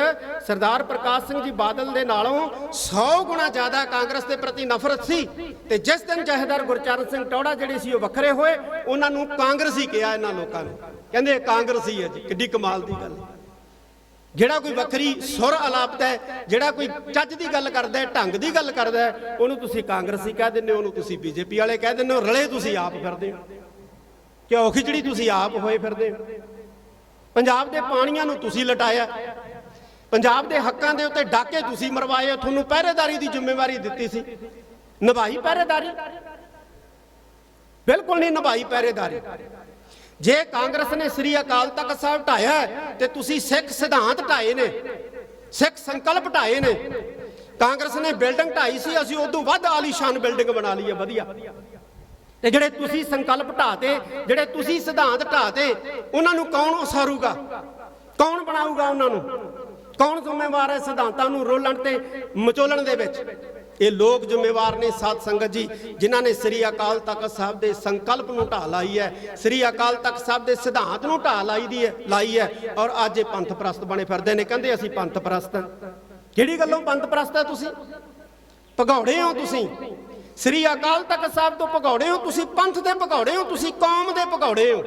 ਸਰਦਾਰ ਪ੍ਰਕਾਸ਼ ਸਿੰਘ ਜੀ ਬਾਦਲ ਦੇ ਨਾਲੋਂ 100 ਗੁਣਾ ਜ਼ਿਆਦਾ ਕਾਂਗਰਸ ਦੇ ਪ੍ਰਤੀ ਨਫ਼ਰਤ ਸੀ ਤੇ ਜਿਸ ਦਿਨ ਜਹਦਰ ਗੁਰਚਰਨ ਸਿੰਘ ਟੌੜਾ ਜਿਹੜੇ ਸੀ ਉਹ ਵੱਖਰੇ ਹੋਏ, ਉਹਨਾਂ ਨੂੰ ਕਾਂਗਰਸੀ ਕਿਹਾ ਇਹਨਾਂ ਲੋਕਾਂ ਨੇ। ਕਹਿੰਦੇ ਕਾਂਗਰਸੀ ਹੈ ਜੀ, ਕਿੱਡੀ ਕਮਾਲ ਦੀ ਗੱਲ ਜਿਹੜਾ ਕੋਈ ਵੱਖਰੀ ਸੁਰ ਅਲਾਪਦਾ ਹੈ, ਜਿਹੜਾ ਕੋਈ ਚੱਜ ਦੀ ਗੱਲ ਕਰਦਾ ਹੈ, ਢੰਗ ਦੀ ਗੱਲ ਕਰਦਾ ਹੈ, ਉਹਨੂੰ ਤੁਸੀਂ ਕਾਂਗਰਸੀ ਕਹਿ ਦਿੰਦੇ ਹੋ, ਉਹਨੂੰ ਤੁਸੀਂ ਬੀਜੇਪੀ ਵਾਲੇ ਕਹਿ ਦਿੰਦੇ ਹੋ, ਰਲੇ ਤੁਸੀਂ ਆਪ ਫਿਰਦੇ ਹੋ। ਕਿਉਂ ਖਿਚੜੀ ਤੁਸੀਂ ਆਪ ਹੋਏ ਫਿਰਦੇ ਹੋ? ਪੰਜਾਬ ਦੇ ਪਾਣੀਆਂ ਨੂੰ ਤੁਸੀਂ ਲਟਾਇਆ। ਪੰਜਾਬ ਦੇ ਹੱਕਾਂ ਦੇ ਉੱਤੇ ਡਾਕੇ ਤੁਸੀਂ ਮਰਵਾਏ ਤੁਹਾਨੂੰ ਪਹਿਰੇਦਾਰੀ ਦੀ ਜ਼ਿੰਮੇਵਾਰੀ ਦਿੱਤੀ ਸੀ। ਨਿਭਾਈ ਪਹਿਰੇਦਾਰੀ? ਬਿਲਕੁਲ ਨਹੀਂ ਨਿਭਾਈ ਪਹਿਰੇਦਾਰੀ। ਜੇ ਕਾਂਗਰਸ ਨੇ ਸ੍ਰੀ ਅਕਾਲ ਤਖਤ ਸਾਹਿਬ ਢਾਇਆ ਹੈ, ਤੇ ਤੁਸੀਂ ਸਿੱਖ ਸਿਧਾਂਤ ਢਾਏ ਨੇ ਸਿੱਖ ਸੰਕਲਪ ਢਾਏ ਨੇ। ਕਾਂਗਰਸ ਨੇ ਬਿਲਡਿੰਗ ਢਾਈ ਸੀ ਅਸੀਂ ਉਦੋਂ ਵੱਧ ਆਲੀਸ਼ਾਨ ਬਿਲਡਿੰਗ ਬਣਾ ਲਈ ਹੈ ਵਧੀਆ। ਤੇ ਜਿਹੜੇ ਤੁਸੀਂ ਸੰਕਲਪ ਢਾਤੇ, ਜਿਹੜੇ ਤੁਸੀਂ ਸਿਧਾਂਤ ਢਾਤੇ, ਉਹਨਾਂ ਨੂੰ ਕੌਣ ਉਸਾਰੂਗਾ? ਕੌਣ ਬਣਾਊਗਾ ਉਹਨਾਂ ਨੂੰ? ਕੌਣ ਜ਼ਿੰਮੇਵਾਰ ਹੈ ਸਿਧਾਂਤਾਂ ਨੂੰ ਰੋਲਣ ਤੇ ਮਚੋਲਣ ਦੇ ਵਿੱਚ? ਇਹ ਲੋਕ ਜ਼ਿੰਮੇਵਾਰ ਨੇ ਸਾਧ ਸੰਗਤ ਜੀ, ਜਿਨ੍ਹਾਂ ਨੇ ਸ੍ਰੀ ਅਕਾਲ ਤਖਤ ਸਾਹਿਬ ਦੇ ਸੰਕਲਪ ਨੂੰ ਢਾਹ ਲਾਈ ਹੈ, ਸ੍ਰੀ ਅਕਾਲ ਤਖਤ ਸਾਹਿਬ ਦੇ ਸਿਧਾਂਤ ਨੂੰ ਢਾਹ ਲਾਈ ਦੀ ਹੈ, ਲਾਈ ਹੈ ਔਰ ਅੱਜ ਇਹ ਪੰਥ ਪ੍ਰਸਤ ਬਣੇ ਫਿਰਦੇ ਨੇ, ਕਹਿੰਦੇ ਅਸੀਂ ਪੰਥ ਪ੍ਰਸਤ ਹਾਂ। ਕਿਹੜੀ ਗੱਲੋਂ ਪੰਥ ਪ੍ਰਸਤ ਹੈ ਤੁਸੀਂ? ਭਗੌੜੇ ਹੋ ਤੁਸੀਂ? ਸ੍ਰੀ ਅਕਾਲ ਤਖਤ ਸਾਹਿਬ ਤੋਂ ਭਗੌੜੇ ਹੋ, ਤੁਸੀਂ ਪੰਥ ਦੇ ਭਗੌੜੇ ਹੋ, ਤੁਸੀਂ ਕੌਮ ਦੇ ਭਗੌੜੇ ਹੋ।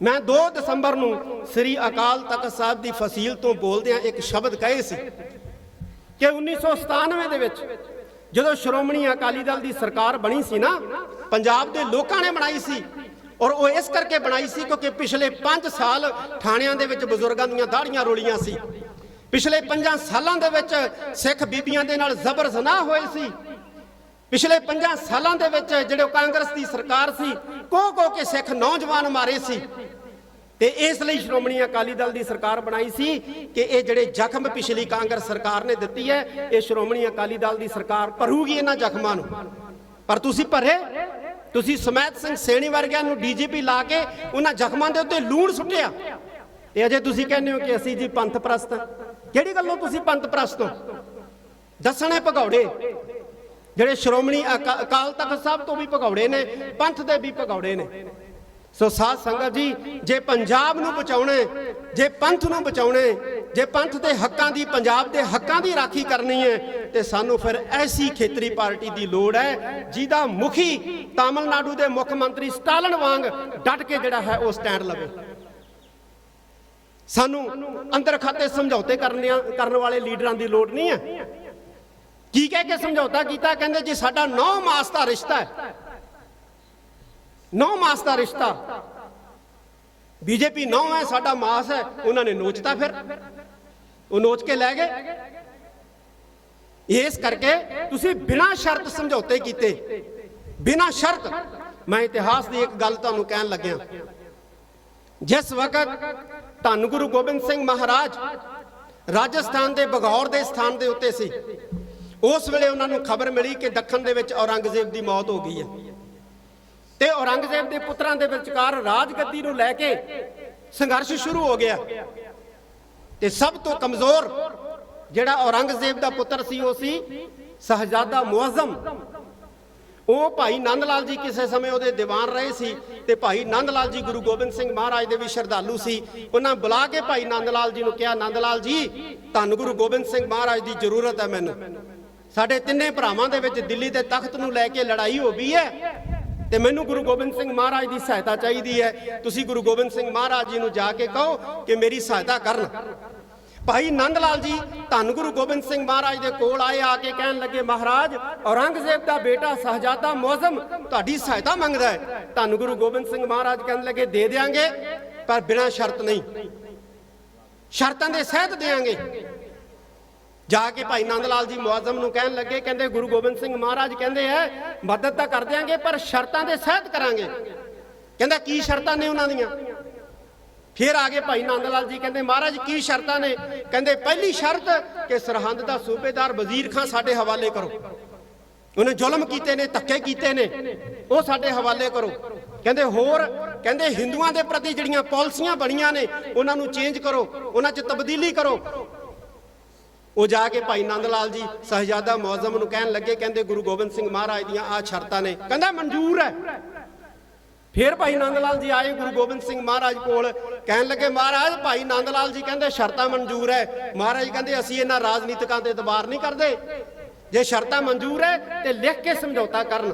ਮੈਂ 2 ਦਸੰਬਰ ਨੂੰ ਸ੍ਰੀ ਅਕਾਲ ਤਖਤ ਸਾਹਿਬ ਦੀ ਫਸੀਲ ਤੋਂ ਬੋਲਦਿਆਂ ਇੱਕ ਸ਼ਬਦ ਕਹੇ ਸੀ ਕਿ 1997 ਦੇ ਵਿੱਚ ਜਦੋਂ ਸ਼੍ਰੋਮਣੀ ਅਕਾਲੀ ਦਲ ਦੀ ਸਰਕਾਰ ਬਣੀ ਸੀ ਨਾ, ਪੰਜਾਬ ਦੇ ਲੋਕਾਂ ਨੇ ਬਣਾਈ ਸੀ ਔਰ ਉਹ ਇਸ ਕਰਕੇ ਬਣਾਈ ਸੀ ਕਿਉਂਕਿ ਪਿਛਲੇ 5 ਸਾਲ ਥਾਣਿਆਂ ਦੇ ਵਿੱਚ ਬਜ਼ੁਰਗਾਂ ਦੀਆਂ ਦਾੜੀਆਂ ਰੋਲੀਆਂ ਸੀ। ਪਿਛਲੇ 5 ਸਾਲਾਂ ਦੇ ਵਿੱਚ ਸਿੱਖ ਬੀਬੀਆਂ ਦੇ ਨਾਲ ਜ਼ਬਰ ਜ਼ਨਾ ਹੋਏ ਸੀ। ਪਿਛਲੇ 5 ਸਾਲਾਂ ਦੇ ਵਿੱਚ ਜਿਹੜੇ ਕਾਂਗਰਸ ਦੀ ਸਰਕਾਰ ਸੀ, ਕੋ ਕੋ ਕੇ ਸਿੱਖ ਨੌਜਵਾਨ ਮਾਰੇ ਸੀ। ਤੇ ਇਸ ਲਈ ਸ਼੍ਰੋਮਣੀ ਅਕਾਲੀ ਦਲ ਦੀ ਸਰਕਾਰ ਬਣਾਈ ਸੀ ਕਿ ਇਹ ਜਿਹੜੇ ਜ਼ਖਮ ਪਿਛਲੀ ਕਾਂਗਰਸ ਸਰਕਾਰ ਨੇ ਦਿੱਤੀ ਹੈ, ਇਹ ਸ਼੍ਰੋਮਣੀ ਅਕਾਲੀ ਦਲ ਦੀ ਸਰਕਾਰ ਭਰੂਗੀ ਇਹਨਾਂ ਜ਼ਖਮਾਂ ਨੂੰ। ਪਰ ਤੁਸੀਂ ਭਰੇ? ਤੁਸੀਂ ਸਮੈਤ ਸਿੰਘ ਸੇਣੀ ਵਰਗਿਆਂ ਨੂੰ ਡੀਜੀਪੀ ਲਾ ਕੇ ਉਹਨਾਂ ਜ਼ਖਮਾਂ ਦੇ ਉੱਤੇ ਲੂਣ ਸੁੱਟਿਆ। ਤੇ ਅਜੇ ਤੁਸੀਂ ਕਹਿੰਦੇ ਹੋ ਕਿ ਅਸੀਂ ਜੀ ਪੰਥ ਪ੍ਰਸਤ ਕਿਹੜੀ ਗੱਲੋਂ ਤੁਸੀਂ ਪੰਥ ਪ੍ਰਸਤ ਹੋ? ਦੱਸਣੇ ਭਗੌੜੇ। ਜਿਹੜੇ ਸ਼੍ਰੋਮਣੀ ਅਕਾ- ਅਕਾਲ ਤਖਤ ਸਾਹਿਬ ਤੋਂ ਵੀ ਭਗੌੜੇ ਨੇ, ਪੰਥ ਦੇ ਵੀ ਭਗੌੜੇ ਨੇ। ਸੋ ਸਾਧ ਸੰਗਤ ਜੀ, ਜੇ ਪੰਜਾਬ ਨੂੰ ਬਚਾਉਣੇ, ਜੇ ਪੰਥ ਨੂੰ ਬਚਾਉਣੇ, ਜੇ ਪੰਥ ਦੇ ਹੱਕਾਂ ਦੀ, ਪੰਜਾਬ ਦੇ ਹੱਕਾਂ ਦੀ ਰਾਖੀ ਕਰਨੀ ਹੈ, ਤੇ ਸਾਨੂੰ ਫਿਰ ਐਸੀ ਖੇਤਰੀ ਪਾਰਟੀ ਦੀ ਲੋੜ ਹੈ, ਜਿਹਦਾ ਮੁਖੀ ਤਾਮਿਲਨਾਡੂ ਦੇ ਮੁੱਖ ਮੰਤਰੀ ਸਟਾਲਨ ਵਾਂਗ ਡਟ ਕੇ ਜਿਹੜਾ ਹੈ ਉਹ ਸਟੈਂਡ ਲਵੇ। ਸਾਨੂੰ ਅੰਦਰ ਖਾਤੇ ਸਮਝੌਤੇ ਕਰਨਿਆਂ, ਕਰਨ ਵਾਲੇ ਲੀਡਰਾਂ ਦੀ ਲੋੜ ਨਹੀਂ ਹੈ। ਕੀ ਕਹਿ ਕੇ ਸਮਝੌਤਾ ਕੀਤਾ? ਕਹਿੰਦੇ ਜੀ ਸਾਡਾ 9 ਮਾਸ ਦਾ ਰਿਸ਼ਤਾ ਹੈ। 9 ਮਾਸ ਦਾ ਰਿਸ਼ਤਾ। ਬੀਜੇਪੀ 9 ਹੈ, ਸਾਡਾ ਮਾਸ ਹੈ। ਉਹਨਾਂ ਨੇ ਨੋਚਤਾ ਫਿਰ। ਉਹ ਨੋਚ ਕੇ ਲੈ ਗਏ। ਇਸ ਕਰਕੇ ਤੁਸੀਂ ਬਿਨਾਂ ਸ਼ਰਤ ਸਮਝੌਤੇ ਕੀਤੇ। ਬਿਨਾਂ ਸ਼ਰਤ। ਮੈਂ ਇਤਿਹਾਸ ਦੀ ਇੱਕ ਗੱਲ ਤੁਹਾਨੂੰ ਕਹਿਣ ਲੱਗਿਆ। ਜਿਸ ਵਕਤ ਧੰਨ ਗੁਰੂ ਗੋਬਿੰਦ ਸਿੰਘ ਮਹਾਰਾਜ ਰਾਜਸਥਾਨ ਦੇ ਬਗੌਰ ਦੇ ਸਥਾਨ ਦੇ ਉੱਤੇ ਸੀ ਉਸ ਵੇਲੇ ਉਹਨਾਂ ਨੂੰ ਖਬਰ ਮਿਲੀ ਕਿ ਦੱਖਣ ਦੇ ਵਿੱਚ ਔਰੰਗਜ਼ੇਬ ਦੀ ਮੌਤ ਹੋ ਗਈ ਹੈ। ਤੇ ਔਰੰਗਜ਼ੇਬ ਦੇ ਪੁੱਤਰਾਂ ਦੇ ਵਿਚਕਾਰ ਰਾਜਗੱਦੀ ਨੂੰ ਲੈ ਕੇ ਸੰਘਰਸ਼ ਸ਼ੁਰੂ ਹੋ ਗਿਆ। ਤੇ ਸਭ ਤੋਂ ਕਮਜ਼ੋਰ ਜਿਹੜਾ ਔਰੰਗਜ਼ੇਬ ਦਾ ਪੁੱਤਰ ਸੀ, ਉਹ ਸੀ ਸਹਜ਼ਾਦਾ ਮੁਅਜ਼ਮ। ਉਹ ਭਾਈ ਨੰਦ ਲਾਲ ਜੀ ਕਿਸੇ ਸਮੇਂ ਉਹਦੇ ਦੀਵਾਨ ਰਹੇ ਸੀ ਤੇ ਭਾਈ ਨੰਦ ਲਾਲ ਜੀ ਗੁਰੂ ਗੋਬਿੰਦ ਸਿੰਘ ਮਹਾਰਾਜ ਦੇ ਵੀ ਸ਼ਰਧਾਲੂ ਸੀ। ਉਹਨਾਂ ਬੁਲਾ ਕੇ ਭਾਈ ਨੰਦ ਲਾਲ ਜੀ ਨੂੰ ਕਿਹਾ ਨੰਦ ਲਾਲ ਜੀ ਤੁਹਾਨੂੰ ਗੁਰੂ ਗੋਬਿੰਦ ਸਿੰਘ ਮਹਾਰਾਜ ਦੀ ਜ਼ਰੂਰਤ ਹੈ ਮੈਨੂੰ। ਸਾਡੇ ਤਿੰਨੇ ਭਰਾਵਾਂ ਦੇ ਵਿੱਚ ਦਿੱਲੀ ਦੇ ਤਖਤ ਨੂੰ ਲੈ ਕੇ ਲੜਾਈ ਹੋ ਗਈ ਹੈ ਤੇ ਮੈਨੂੰ ਗੁਰੂ ਗੋਬਿੰਦ ਸਿੰਘ ਮਹਾਰਾਜ ਦੀ ਸਹਾਇਤਾ ਚਾਹੀਦੀ ਹੈ। ਤੁਸੀਂ ਗੁਰੂ ਗੋਬਿੰਦ ਸਿੰਘ ਮਹਾਰਾਜ ਜੀ ਨੂੰ ਜਾ ਕੇ ਕਹੋ ਕਿ ਮੇਰੀ ਸਹਾਇਤਾ ਕਰਨ। ਭਾਈ ਨੰਦ ਲਾਲ ਜੀ, ਧੰਨ ਗੁਰੂ ਗੋਬਿੰਦ ਸਿੰਘ ਮਹਾਰਾਜ ਦੇ ਕੋਲ ਆਏ, ਆ ਕੇ ਕਹਿਣ ਲੱਗੇ, ਮਹਾਰਾਜ, ਔਰੰਗਜ਼ੇਬ ਦਾ ਬੇਟਾ ਸਹਜਾਦਾ ਮੌਜ਼ਮ ਤੁਹਾਡੀ ਸਹਾਇਤਾ ਮੰਗਦਾ ਹੈ। ਧੰਨ ਗੁਰੂ ਗੋਬਿੰਦ ਸਿੰਘ ਮਹਾਰਾਜ ਕਹਿਣ ਲੱਗੇ, ਦੇ ਦੇਾਂਗੇ ਪਰ ਬਿਨਾਂ ਸ਼ਰਤ ਨਹੀਂ। ਸ਼ਰਤਾਂ ਦੇ ਸਹਿਤ ਦੇਾਂਗੇ ਜਾ ਕੇ ਭਾਈ ਨੰਦ ਲਾਲ ਜੀ ਮੁਆਜ਼ਮ ਨੂੰ ਕਹਿਣ ਲੱਗੇ, ਕਹਿੰਦੇ ਗੁਰੂ ਗੋਬਿੰਦ ਸਿੰਘ ਮਹਾਰਾਜ ਕਹਿੰਦੇ ਐ, ਮਦਦ ਤਾਂ ਕਰ ਦਿਆਂਗੇ, ਪਰ ਸ਼ਰਤਾਂ ਦੇ ਸਹਿਤ ਕਰਾਂਗੇ। ਕਹਿੰਦਾ, ਕੀ ਸ਼ਰਤਾਂ ਨੇ ਉਹਨਾਂ ਦੀਆਂ? ਫਿਰ ਆ ਗਏ ਭਾਈ ਨੰਦ ਲਾਲ ਜੀ ਕਹਿੰਦੇ, ਮਹਾਰਾਜ, ਕੀ ਸ਼ਰਤਾਂ ਨੇ? ਕਹਿੰਦੇ, ਪਹਿਲੀ ਸ਼ਰਤ ਕਿ ਸਰਹੰਦ ਦਾ ਸੂਬੇਦਾਰ ਵਜ਼ੀਰ ਖਾਂ ਸਾਡੇ ਹਵਾਲੇ ਕਰੋ। ਉਹਨੇ ਜ਼ੁਲਮ ਕੀਤੇ ਨੇ, ਧੱਕੇ ਕੀਤੇ ਨੇ, ਉਹ ਸਾਡੇ ਹਵਾਲੇ ਕਰੋ। ਕਹਿੰਦੇ, ਹੋਰ, ਕਹਿੰਦੇ, ਹਿੰਦੂਆਂ ਦੇ ਪ੍ਰਤੀ ਜਿਹੜੀਆਂ ਪਾਲਿਸੀਆਂ ਬਣੀਆਂ ਨੇ, ਉਹਨਾਂ ਨੂੰ ਚੇਂਜ ਕਰੋ, ਉਹਨਾਂ 'ਚ ਤਬਦੀਲੀ ਕਰੋ। ਉਹ ਜਾ ਕੇ ਭਾਈ ਨੰਦ ਲਾਲ ਜੀ, ਸਹਜਾਦਾ ਮੌਜ਼ਮ ਨੂੰ ਕਹਿਣ ਲੱਗੇ, ਕਹਿੰਦੇ ਗੁਰੂ ਗੋਬਿੰਦ ਸਿੰਘ ਮਹਾਰਾਜ ਦੀਆਂ ਆ ਸ਼ਰਤਾਂ ਨੇ। ਕਹਿੰਦਾ ਮਨਜ਼ੂਰ ਹੈ। ਫਿਰ ਭਾਈ ਨੰਦ ਲਾਲ ਜੀ ਆਏ, ਗੁਰੂ ਗੋਬਿੰਦ ਸਿੰਘ ਮਹਾਰਾਜ ਕੋਲ ਕਹਿਣ ਲੱਗੇ, ਮਹਾਰਾਜ, ਭਾਈ ਨੰਦ ਲਾਲ ਜੀ ਕਹਿੰਦੇ ਸ਼ਰਤਾਂ ਮਨਜ਼ੂਰ ਹੈ। ਮਹਾਰਾਜ ਕਹਿੰਦੇ, ਅਸੀਂ ਇਹਨਾਂ ਰਾਜਨੀਤਿਕਾਂ ਤੇ ਇਤਬਾਰ ਨਹੀਂ ਕਰਦੇ। ਜੇ ਸ਼ਰਤਾਂ ਮਨਜ਼ੂਰ ਹੈ ਤੇ ਲਿਖ ਕੇ ਸਮਝੌਤਾ ਕਰਨ।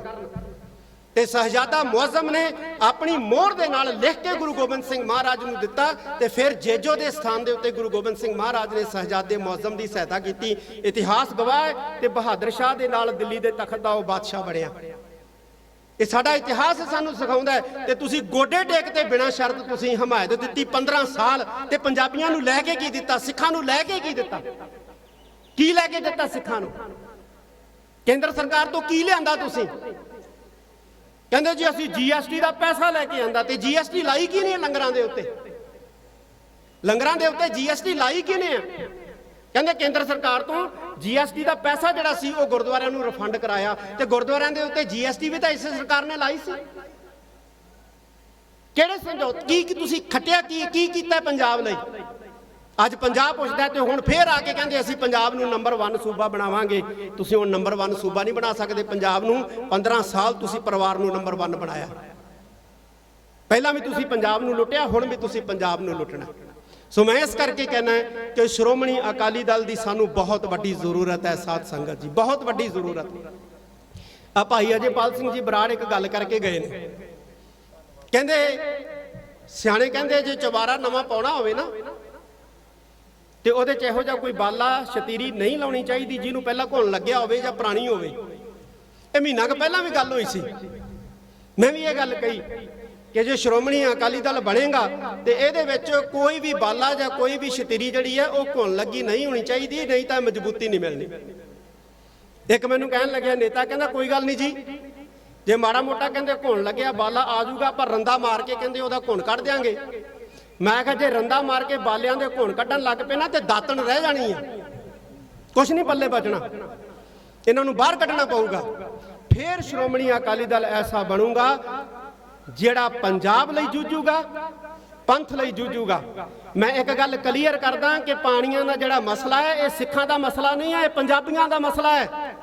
ਤੇ ਸਹਜਾਦਾ ਮੁਅਜ਼ਮ ਨੇ ਆਪਣੀ ਮੋਹਰ ਦੇ ਨਾਲ ਲਿਖ ਕੇ ਗੁਰੂ ਗੋਬਿੰਦ ਸਿੰਘ ਮਹਾਰਾਜ ਨੂੰ ਦਿੱਤਾ ਤੇ ਫਿਰ ਜੇਜੋ ਦੇ ਸਥਾਨ ਦੇ ਉੱਤੇ ਗੁਰੂ ਗੋਬਿੰਦ ਸਿੰਘ ਮਹਾਰਾਜ ਨੇ ਸਹਜਾਦੇ ਮੁਅਜ਼ਮ ਦੀ ਸਹਾਇਤਾ ਕੀਤੀ। ਇਤਿਹਾਸ ਗਵਾਹ ਹੈ ਤੇ ਬਹਾਦਰ ਸ਼ਾਹ ਦੇ ਨਾਲ ਦਿੱਲੀ ਦੇ ਤਖਤ ਦਾ ਉਹ ਬਾਦਸ਼ਾਹ ਬਣਿਆ। ਇਹ ਸਾਡਾ ਇਤਿਹਾਸ ਸਾਨੂੰ ਸਿਖਾਉਂਦਾ ਹੈ ਤੇ ਤੁਸੀਂ ਗੋਡੇ ਟੇਕ ਤੇ ਬਿਨਾਂ ਸ਼ਰਤ ਤੁਸੀਂ ਹਮਾਇਤ ਦਿੱਤੀ 15 ਸਾਲ ਤੇ ਪੰਜਾਬੀਆਂ ਨੂੰ ਲੈ ਕੇ ਕੀ ਦਿੱਤਾ, ਸਿੱਖਾਂ ਨੂੰ ਲੈ ਕੇ ਕੀ ਦਿੱਤਾ? ਕੀ ਲੈ ਕੇ ਦਿੱਤਾ ਸਿੱਖਾਂ ਨੂੰ? ਕੇਂਦਰ ਸਰਕਾਰ ਤੋਂ ਕੀ ਲਿਆਂਦਾ ਤੁਸੀਂ? ਕਹਿੰਦੇ ਜੀ ਅਸੀਂ ਜੀਐਸਟੀ ਦਾ ਪੈਸਾ ਲੈ ਕੇ ਆਂਦਾ ਤੇ ਜੀਐਸਟੀ ਲਾਈ ਕੀ ਨਹੀਂ ਲੰਗਰਾਂ ਦੇ ਉੱਤੇ? ਲੰਗਰਾਂ ਦੇ ਉੱਤੇ ਜੀਐਸਟੀ ਲਾਈ ਕਿਨੇ ਆ ਕਹਿੰਦੇ ਕੇਂਦਰ ਸਰਕਾਰ ਤੋਂ ਜੀਐਸਟੀ ਦਾ ਪੈਸਾ ਜਿਹੜਾ ਸੀ ਉਹ ਗੁਰਦੁਆਰਿਆਂ ਨੂੰ ਰਿਫੰਡ ਕਰਾਇਆ ਤੇ ਗੁਰਦੁਆਰਿਆਂ ਦੇ ਉੱਤੇ ਜੀਐਸਟੀ ਵੀ ਤਾਂ ਇਸੇ ਸਰਕਾਰ ਨੇ ਲਾਈ ਸੀ। ਕਿਹੜੇ ਸਮਝੌਤੇ ਕੀ ਕੀ ਤੁਸੀਂ ਖੱਟਿਆ ਕੀ ਕੀ ਕੀਤਾ ਪੰਜਾਬ ਲਈ? ਅੱਜ ਪੰਜਾਬ ਪੁੱਛਦਾ ਤੇ ਹੁਣ ਫੇਰ ਆ ਕੇ ਕਹਿੰਦੇ ਅਸੀਂ ਪੰਜਾਬ ਨੂੰ ਨੰਬਰ 1 ਸੂਬਾ ਬਣਾਵਾਂਗੇ। ਤੁਸੀਂ ਹੁਣ ਨੰਬਰ 1 ਸੂਬਾ ਨਹੀਂ ਬਣਾ ਸਕਦੇ ਪੰਜਾਬ ਨੂੰ। 15 ਸਾਲ ਤੁਸੀਂ ਪਰਿਵਾਰ ਨੂੰ ਨੰਬਰ 1 ਬਣਾਇਆ। ਪਹਿਲਾਂ ਵੀ ਤੁਸੀਂ ਪੰਜਾਬ ਨੂੰ ਲੁੱਟਿਆ, ਹੁਣ ਵੀ ਤੁਸੀਂ ਪੰਜਾਬ ਨੂੰ ਲੁੱਟਣਾ। ਸੋ ਮੈਂ ਇਸ ਕਰਕੇ ਕਹਿਣਾ ਕਿ ਸ਼੍ਰੋਮਣੀ ਅਕਾਲੀ ਦਲ ਦੀ ਸਾਨੂੰ ਬਹੁਤ ਵੱਡੀ ਜ਼ਰੂਰਤ ਹੈ ਸਾਧ ਸੰਗਤ ਜੀ, ਬਹੁਤ ਵੱਡੀ ਜ਼ਰੂਰਤ। ਹੈ ਆ ਭਾਈ ਅਜੇਪਾਲ ਸਿੰਘ ਜੀ ਬਰਾੜ ਇੱਕ ਗੱਲ ਕਰਕੇ ਗਏ ਨੇ। ਕਹਿੰਦੇ, ਸਿਆਣੇ ਕਹਿੰਦੇ ਜੇ ਚਵਾਰਾ ਨਵਾਂ ਪਾਉਣਾ ਹੋਵੇ ਨਾ ਤੇ ਉਹਦੇ ਚ ਇਹੋ ਜਿਹਾ ਕੋਈ ਬਾਲਾ ਸ਼ਤੀਰੀ ਨਹੀਂ ਲਾਉਣੀ ਚਾਹੀਦੀ, ਜਿਹਨੂੰ ਪਹਿਲਾਂ ਘੁਣ ਲੱਗਿਆ ਹੋਵੇ ਜਾਂ ਪੁਰਾਣੀ ਹੋਵੇ। ਇਹ ਮਹੀਨਾ ਕੁ ਪਹਿਲਾਂ ਵੀ ਗੱਲ ਹੋਈ ਸੀ। ਮੈਂ ਵੀ ਇਹ ਗੱਲ ਕਹੀ ਕਿ ਜੇ ਸ਼੍ਰੋਮਣੀ ਅਕਾਲੀ ਦਲ ਬਣੇਗਾ ਤੇ ਇਹਦੇ ਵਿੱਚ ਕੋਈ ਵੀ ਬਾਲਾ ਜਾਂ ਕੋਈ ਵੀ ਸ਼ਤੀਰੀ ਜਿਹੜੀ ਹੈ, ਉਹ ਘੁਣ ਲੱਗੀ ਨਹੀਂ ਹੋਣੀ ਚਾਹੀਦੀ, ਨਹੀਂ ਤਾਂ ਮਜ਼ਬੂਤੀ ਨਹੀਂ ਮਿਲਣੀ। ਇੱਕ ਮੈਨੂੰ ਕਹਿਣ ਲੱਗਿਆ, ਨੇਤਾ ਕਹਿੰਦਾ, ਕੋਈ ਗੱਲ ਨਹੀਂ ਜੀ। ਜੇ ਮਾੜਾ ਮੋਟਾ ਕਹਿੰਦੇ ਘੁਣ ਲੱਗਿਆ, ਬਾਲਾ ਆ ਜਾਊਗਾ ਪਰ ਰੰਦਾ ਮਾਰ ਕੇ ਕਹਿੰਦੇ ਉਹਦਾ ਘੁਣ ਕੱਢ ਦਿਆਂਗੇ। ਮੈਂ ਕਿਹਾ ਜੇ ਰੰਦਾ ਮਾਰ ਕੇ ਬਾਲਿਆਂ ਦੇ ਘੁਣ ਕੱਢਣ ਲੱਗ ਪਏ ਨਾ ਤੇ ਦਾਤਣ ਰਹਿ ਜਾਣੀ ਆ। ਕੁਛ ਨਹੀਂ ਪੱਲੇ ਬਚਣਾ। ਇਹਨਾਂ ਨੂੰ ਬਾਹਰ ਕੱਢਣਾ ਪਊਗਾ। ਫੇਰ ਸ਼੍ਰੋਮਣੀ ਅਕਾਲੀ ਦਲ ਐਸਾ ਬਣੂਗਾ, ਜਿਹੜਾ ਪੰਜਾਬ ਲਈ ਜੂਝੂਗਾ, ਪੰਥ ਲਈ ਜੂਝੂਗਾ। ਮੈਂ ਇੱਕ ਗੱਲ ਕਲੀਅਰ ਕਰਦਾ ਕਿ ਪਾਣੀਆਂ ਦਾ ਜਿਹੜਾ ਮਸਲਾ ਹੈ, ਇਹ ਸਿੱਖਾਂ ਦਾ ਮਸਲਾ ਨਹੀਂ ਹੈ, ਇਹ ਪੰਜਾਬੀਆਂ ਦਾ ਮਸਲਾ ਹੈ।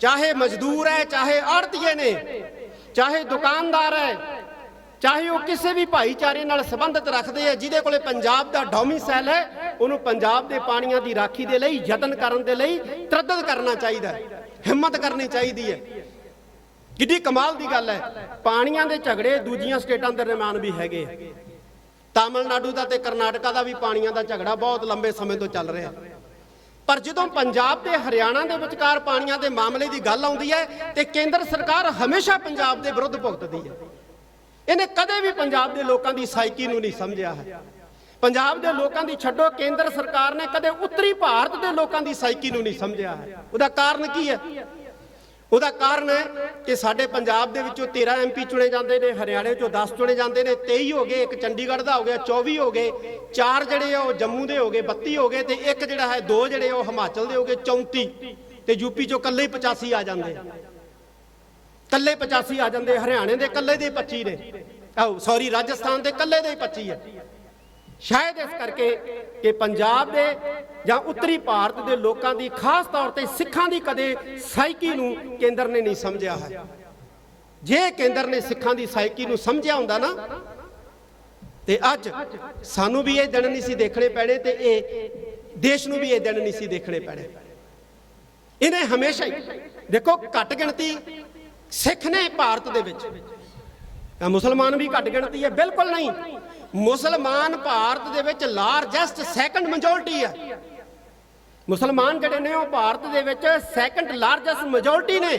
ਚਾਹੇ ਮਜ਼ਦੂਰ ਹੈ, ਚਾਹੇ ਆੜਤੀਏ ਨੇ, ਚਾਹੇ ਦੁਕਾਨਦਾਰ ਹੈ ਚਾਹੇ ਉਹ ਕਿਸੇ ਵੀ ਭਾਈਚਾਰੇ ਨਾਲ ਸੰਬੰਧਿਤ ਰੱਖਦੇ ਆ, ਜਿਹਦੇ ਕੋਲੇ ਪੰਜਾਬ ਦਾ ਡੋਮਿਸਾਈਲ ਹੈ, ਉਹਨੂੰ ਪੰਜਾਬ ਦੇ ਪਾਣੀਆਂ ਦੀ ਰਾਖੀ ਦੇ ਲਈ, ਯਤਨ ਕਰਨ ਦੇ ਲਈ ਤਰੱਦਦ ਕਰਨਾ ਚਾਹੀਦਾ ਹਿੰਮਤ ਕਰਨੀ ਚਾਹੀਦੀ ਹੈ। ਕਿੱਡੀ ਕਮਾਲ ਦੀ ਗੱਲ ਹੈ, ਪਾਣੀਆਂ ਦੇ ਝਗੜੇ ਦੂਜੀਆਂ ਸਟੇਟਾਂ ਦੇ ਦਰਮਿਆਨ ਵੀ ਹੈਗੇ ਆ। ਤਾਮਿਲਨਾਡੂ ਦਾ ਤੇ ਕਰਨਾਟਕਾ ਦਾ ਵੀ ਪਾਣੀਆਂ ਦਾ ਝਗੜਾ ਬਹੁਤ ਲੰਬੇ ਸਮੇਂ ਤੋਂ ਚੱਲ ਰਿਹਾ ਪਰ ਜਦੋਂ ਪੰਜਾਬ ਤੇ ਹਰਿਆਣਾ ਦੇ ਵਿਚਕਾਰ ਪਾਣੀਆਂ ਦੇ ਮਾਮਲੇ ਦੀ ਗੱਲ ਆਉਂਦੀ ਹੈ, ਤੇ ਕੇਂਦਰ ਸਰਕਾਰ ਹਮੇਸ਼ਾ ਪੰਜਾਬ ਦੇ ਵਿਰੁੱਧ ਭੁਗਤਦੀ ਹੈ। ਇਹਨੇ ਕਦੇ ਵੀ ਪੰਜਾਬ ਦੇ ਲੋਕਾਂ ਦੀ ਸਾਈਕੀ ਨੂੰ ਨਹੀਂ ਸਮਝਿਆ ਹੈ। ਪੰਜਾਬ ਦੇ ਲੋਕਾਂ ਦੀ ਛੱਡੋ, ਕੇਂਦਰ ਸਰਕਾਰ ਨੇ ਕਦੇ ਉੱਤਰੀ ਭਾਰਤ ਦੇ ਲੋਕਾਂ ਦੀ ਸਾਈਕੀ ਨੂੰ ਨਹੀਂ ਸਮਝਿਆ ਹੈ। ਉਹਦਾ ਕਾਰਨ ਕੀ ਹੈ? ਉਹਦਾ ਕਾਰਨ ਹੈ ਕਿ ਸਾਡੇ ਪੰਜਾਬ ਦੇ ਵਿੱਚੋਂ 13 ਐਮਪੀ ਚੁਣੇ ਜਾਂਦੇ ਨੇ, ਹਰਿਆਣੇ ਚੋਂ 10 ਚੁਣੇ ਜਾਂਦੇ ਨੇ 23 ਹੋ ਗਏ, ਇੱਕ ਚੰਡੀਗੜ੍ਹ ਦਾ ਹੋ ਗਿਆ 24 ਹੋ ਗਏ, ਚਾਰ ਜਿਹੜੇ ਆ ਉਹ ਜੰਮੂ ਦੇ ਹੋ ਗਏ 32 ਹੋ ਗਏ ਤੇ ਇੱਕ ਜਿਹੜਾ ਹੈ ਦੋ ਜਿਹੜੇ ਉਹ ਹਿਮਾਚਲ ਦੇ ਹੋ ਗਏ 34 ਤੇ ਯੂਪੀ ਚੋਂ ਇਕੱਲੇ ਹੀ 85 ਆ ਜਾਂਦੇ ਆ। ਕੱਲੇ 85 ਆ ਜਾਂਦੇ ਹਰਿਆਣੇ ਦੇ, ਕੱਲੇ ਦੇ 25 ਨੇ ਆਓ ਸੌਰੀ ਰਾਜਸਥਾਨ ਦੇ ਕੱਲੇ ਦੇ ਹੀ 25 ਹੈ। ਸ਼ਾਇਦ ਇਸ ਕਰਕੇ ਕਿ ਪੰਜਾਬ ਦੇ ਜਾਂ ਉੱਤਰੀ ਭਾਰਤ ਦੇ ਲੋਕਾਂ ਦੀ, ਖਾਸ ਤੌਰ ਤੇ ਸਿੱਖਾਂ ਦੀ ਕਦੇ ਸਾਈਕੀ ਨੂੰ ਕੇਂਦਰ ਨੇ ਨਹੀਂ ਸਮਝਿਆ ਹੈ। ਜੇ ਕੇਂਦਰ ਨੇ ਸਿੱਖਾਂ ਦੀ ਸਾਈਕੀ ਨੂੰ ਸਮਝਿਆ ਹੁੰਦਾ ਨਾ, ਤੇ ਅੱਜ ਸਾਨੂੰ ਵੀ ਇਹ ਦਿਨ ਨਹੀਂ ਸੀ ਦੇਖਣੇ ਪੈਣੇ ਤੇ ਇਹ ਦੇਸ਼ ਨੂੰ ਵੀ ਇਹ ਦਿਨ ਨਹੀਂ ਸੀ ਦੇਖਣੇ ਪੈਣੇ। ਇਹਨੇ ਹਮੇਸ਼ਾ ਹੀ, ਦੇਖੋ, ਘੱਟ ਗਿਣਤੀ ਸਿੱਖ ਨੇ ਭਾਰਤ ਦੇ ਵਿੱਚ। ਮੁਸਲਮਾਨ ਵੀ ਘੱਟ ਗਿਣਤੀ ਹੈ, ਬਿਲਕੁਲ ਨਹੀਂ। ਮੁਸਲਮਾਨ ਭਾਰਤ ਦੇ ਵਿੱਚ ਲਾਰਜੈਸਟ ਸੈਕੰਡ ਮੈਜੋਰਟੀ ਹੈ। ਮੁਸਲਮਾਨ ਜਿਹੜੇ ਨੇ, ਉਹ ਭਾਰਤ ਦੇ ਵਿੱਚ ਸੈਕੰਡ ਲਾਰਜੈਸਟ ਮੈਜੋਰਟੀ ਨੇ।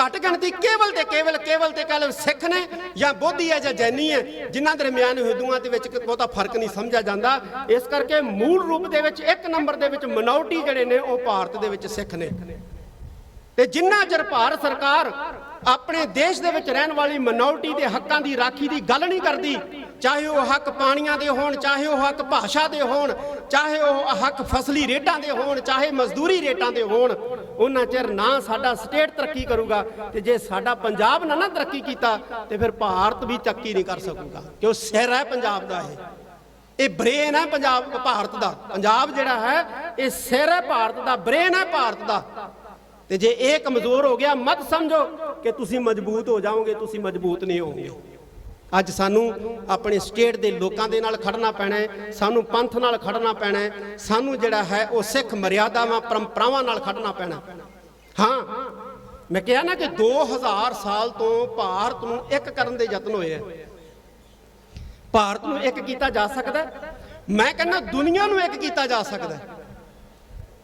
ਘੱਟ ਗਿਣਤੀ ਕੇਵਲ ਤੇ ਕੇਵਲ ਕੇਵਲ ਤੇ ਕੇਵਲ ਸਿੱਖ ਨੇ ਜਾਂ ਬੋਧੀ ਹੈ ਜਾਂ ਜੈਨੀ ਹੈ, ਜਿਨ੍ਹਾਂ ਦਰਮਿਆਨ ਹਿੰਦੂਆਂ ਦੇ ਵਿੱਚ ਬਹੁਤਾ ਫ਼ਰਕ ਨਹੀਂ ਸਮਝਿਆ ਜਾਂਦਾ। ਇਸ ਕਰਕੇ ਮੂਲ ਰੂਪ ਦੇ ਵਿੱਚ ਇੱਕ ਨੰਬਰ ਦੇ ਵਿੱਚ ਮਿਨੋਰਟੀ ਜਿਹੜੇ ਨੇ, ਉਹ ਭਾਰਤ ਦੇ ਵਿੱਚ ਸਿੱਖ ਨੇ। ਤੇ ਜਿੰਨਾ ਚਿਰ ਭਾਰਤ ਸਰਕਾਰ ਆਪਣੇ ਦੇਸ਼ ਦੇ ਵਿੱਚ ਰਹਿਣ ਵਾਲੀ ਮਿਨੋਰਟੀ ਦੇ ਹੱਕਾਂ ਦੀ ਰਾਖੀ ਦੀ ਗੱਲ ਨਹੀਂ ਕਰਦੀ। ਚਾਹੇ ਉਹ ਹੱਕ ਪਾਣੀਆਂ ਦੇ ਹੋਣ, ਚਾਹੇ ਉਹ ਹੱਕ ਭਾਸ਼ਾ ਦੇ ਹੋਣ, ਚਾਹੇ ਉਹ ਹੱਕ ਫਸਲੀ ਰੇਟਾਂ ਦੇ ਹੋਣ, ਚਾਹੇ ਮਜ਼ਦੂਰੀ ਰੇਟਾਂ ਦੇ ਹੋਣ, ਉਹਨਾਂ ਚਿਰ ਨਾ ਸਾਡਾ ਸਟੇਟ ਤਰੱਕੀ ਕਰੂਗਾ ਤੇ ਜੇ ਸਾਡਾ ਪੰਜਾਬ ਨਾ ਨਾ ਤਰੱਕੀ ਕੀਤਾ ਤੇ ਫਿਰ ਭਾਰਤ ਵੀ ਤਰੱਕੀ ਨਹੀਂ ਕਰ ਸਕੂਗਾ। ਕਿਉਂ? ਸਿਰ ਹੈ ਪੰਜਾਬ ਦਾ ਇਹ। ਇਹ ਬ੍ਰੇਨ ਹੈ ਪੰਜਾਬ, ਭਾਰਤ ਦਾ। ਪੰਜਾਬ ਜਿਹੜਾ ਹੈ, ਇਹ ਸਿਰ ਹੈ ਭਾਰਤ ਦਾ, ਬ੍ਰੇਨ ਹੈ ਭਾਰਤ ਦਾ। ਤੇ ਜੇ ਇਹ ਕਮਜ਼ੋਰ ਹੋ ਗਿਆ, ਮਤ ਸਮਝੋ ਕਿ ਤੁਸੀਂ ਮਜ਼ਬੂਤ ਹੋ ਜਾਓਗੇ, ਤੁਸੀਂ ਮਜ਼ਬੂਤ ਨਹੀਂ ਹੋਵੋਗੇ। ਅੱਜ ਸਾਨੂੰ ਆਪਣੇ ਸਟੇਟ ਦੇ ਲੋਕਾਂ ਦੇ ਨਾਲ ਖੜਨਾ ਪੈਣਾ ਹੈ, ਸਾਨੂੰ ਪੰਥ ਨਾਲ ਖੜਨਾ ਪੈਣਾ ਹੈ, ਸਾਨੂੰ ਜਿਹੜਾ ਹੈ ਉਹ ਸਿੱਖ ਮਰਿਆਦਾਵਾਂ, ਪਰੰਪਰਾਵਾਂ ਨਾਲ ਖੜਨਾ ਪੈਣਾ। ਹਾਂ, ਮੈਂ ਕਿਹਾ ਨਾ ਕਿ 2000 ਸਾਲ ਤੋਂ ਭਾਰਤ ਨੂੰ ਇੱਕ ਕਰਨ ਦੇ ਯਤਨ ਹੋਏ ਆ ਭਾਰਤ ਨੂੰ ਇੱਕ ਕੀਤਾ ਜਾ ਸਕਦਾ ਮੈਂ ਕਹਿੰਦਾ ਦੁਨੀਆ ਨੂੰ ਇੱਕ ਕੀਤਾ ਜਾ ਸਕਦਾ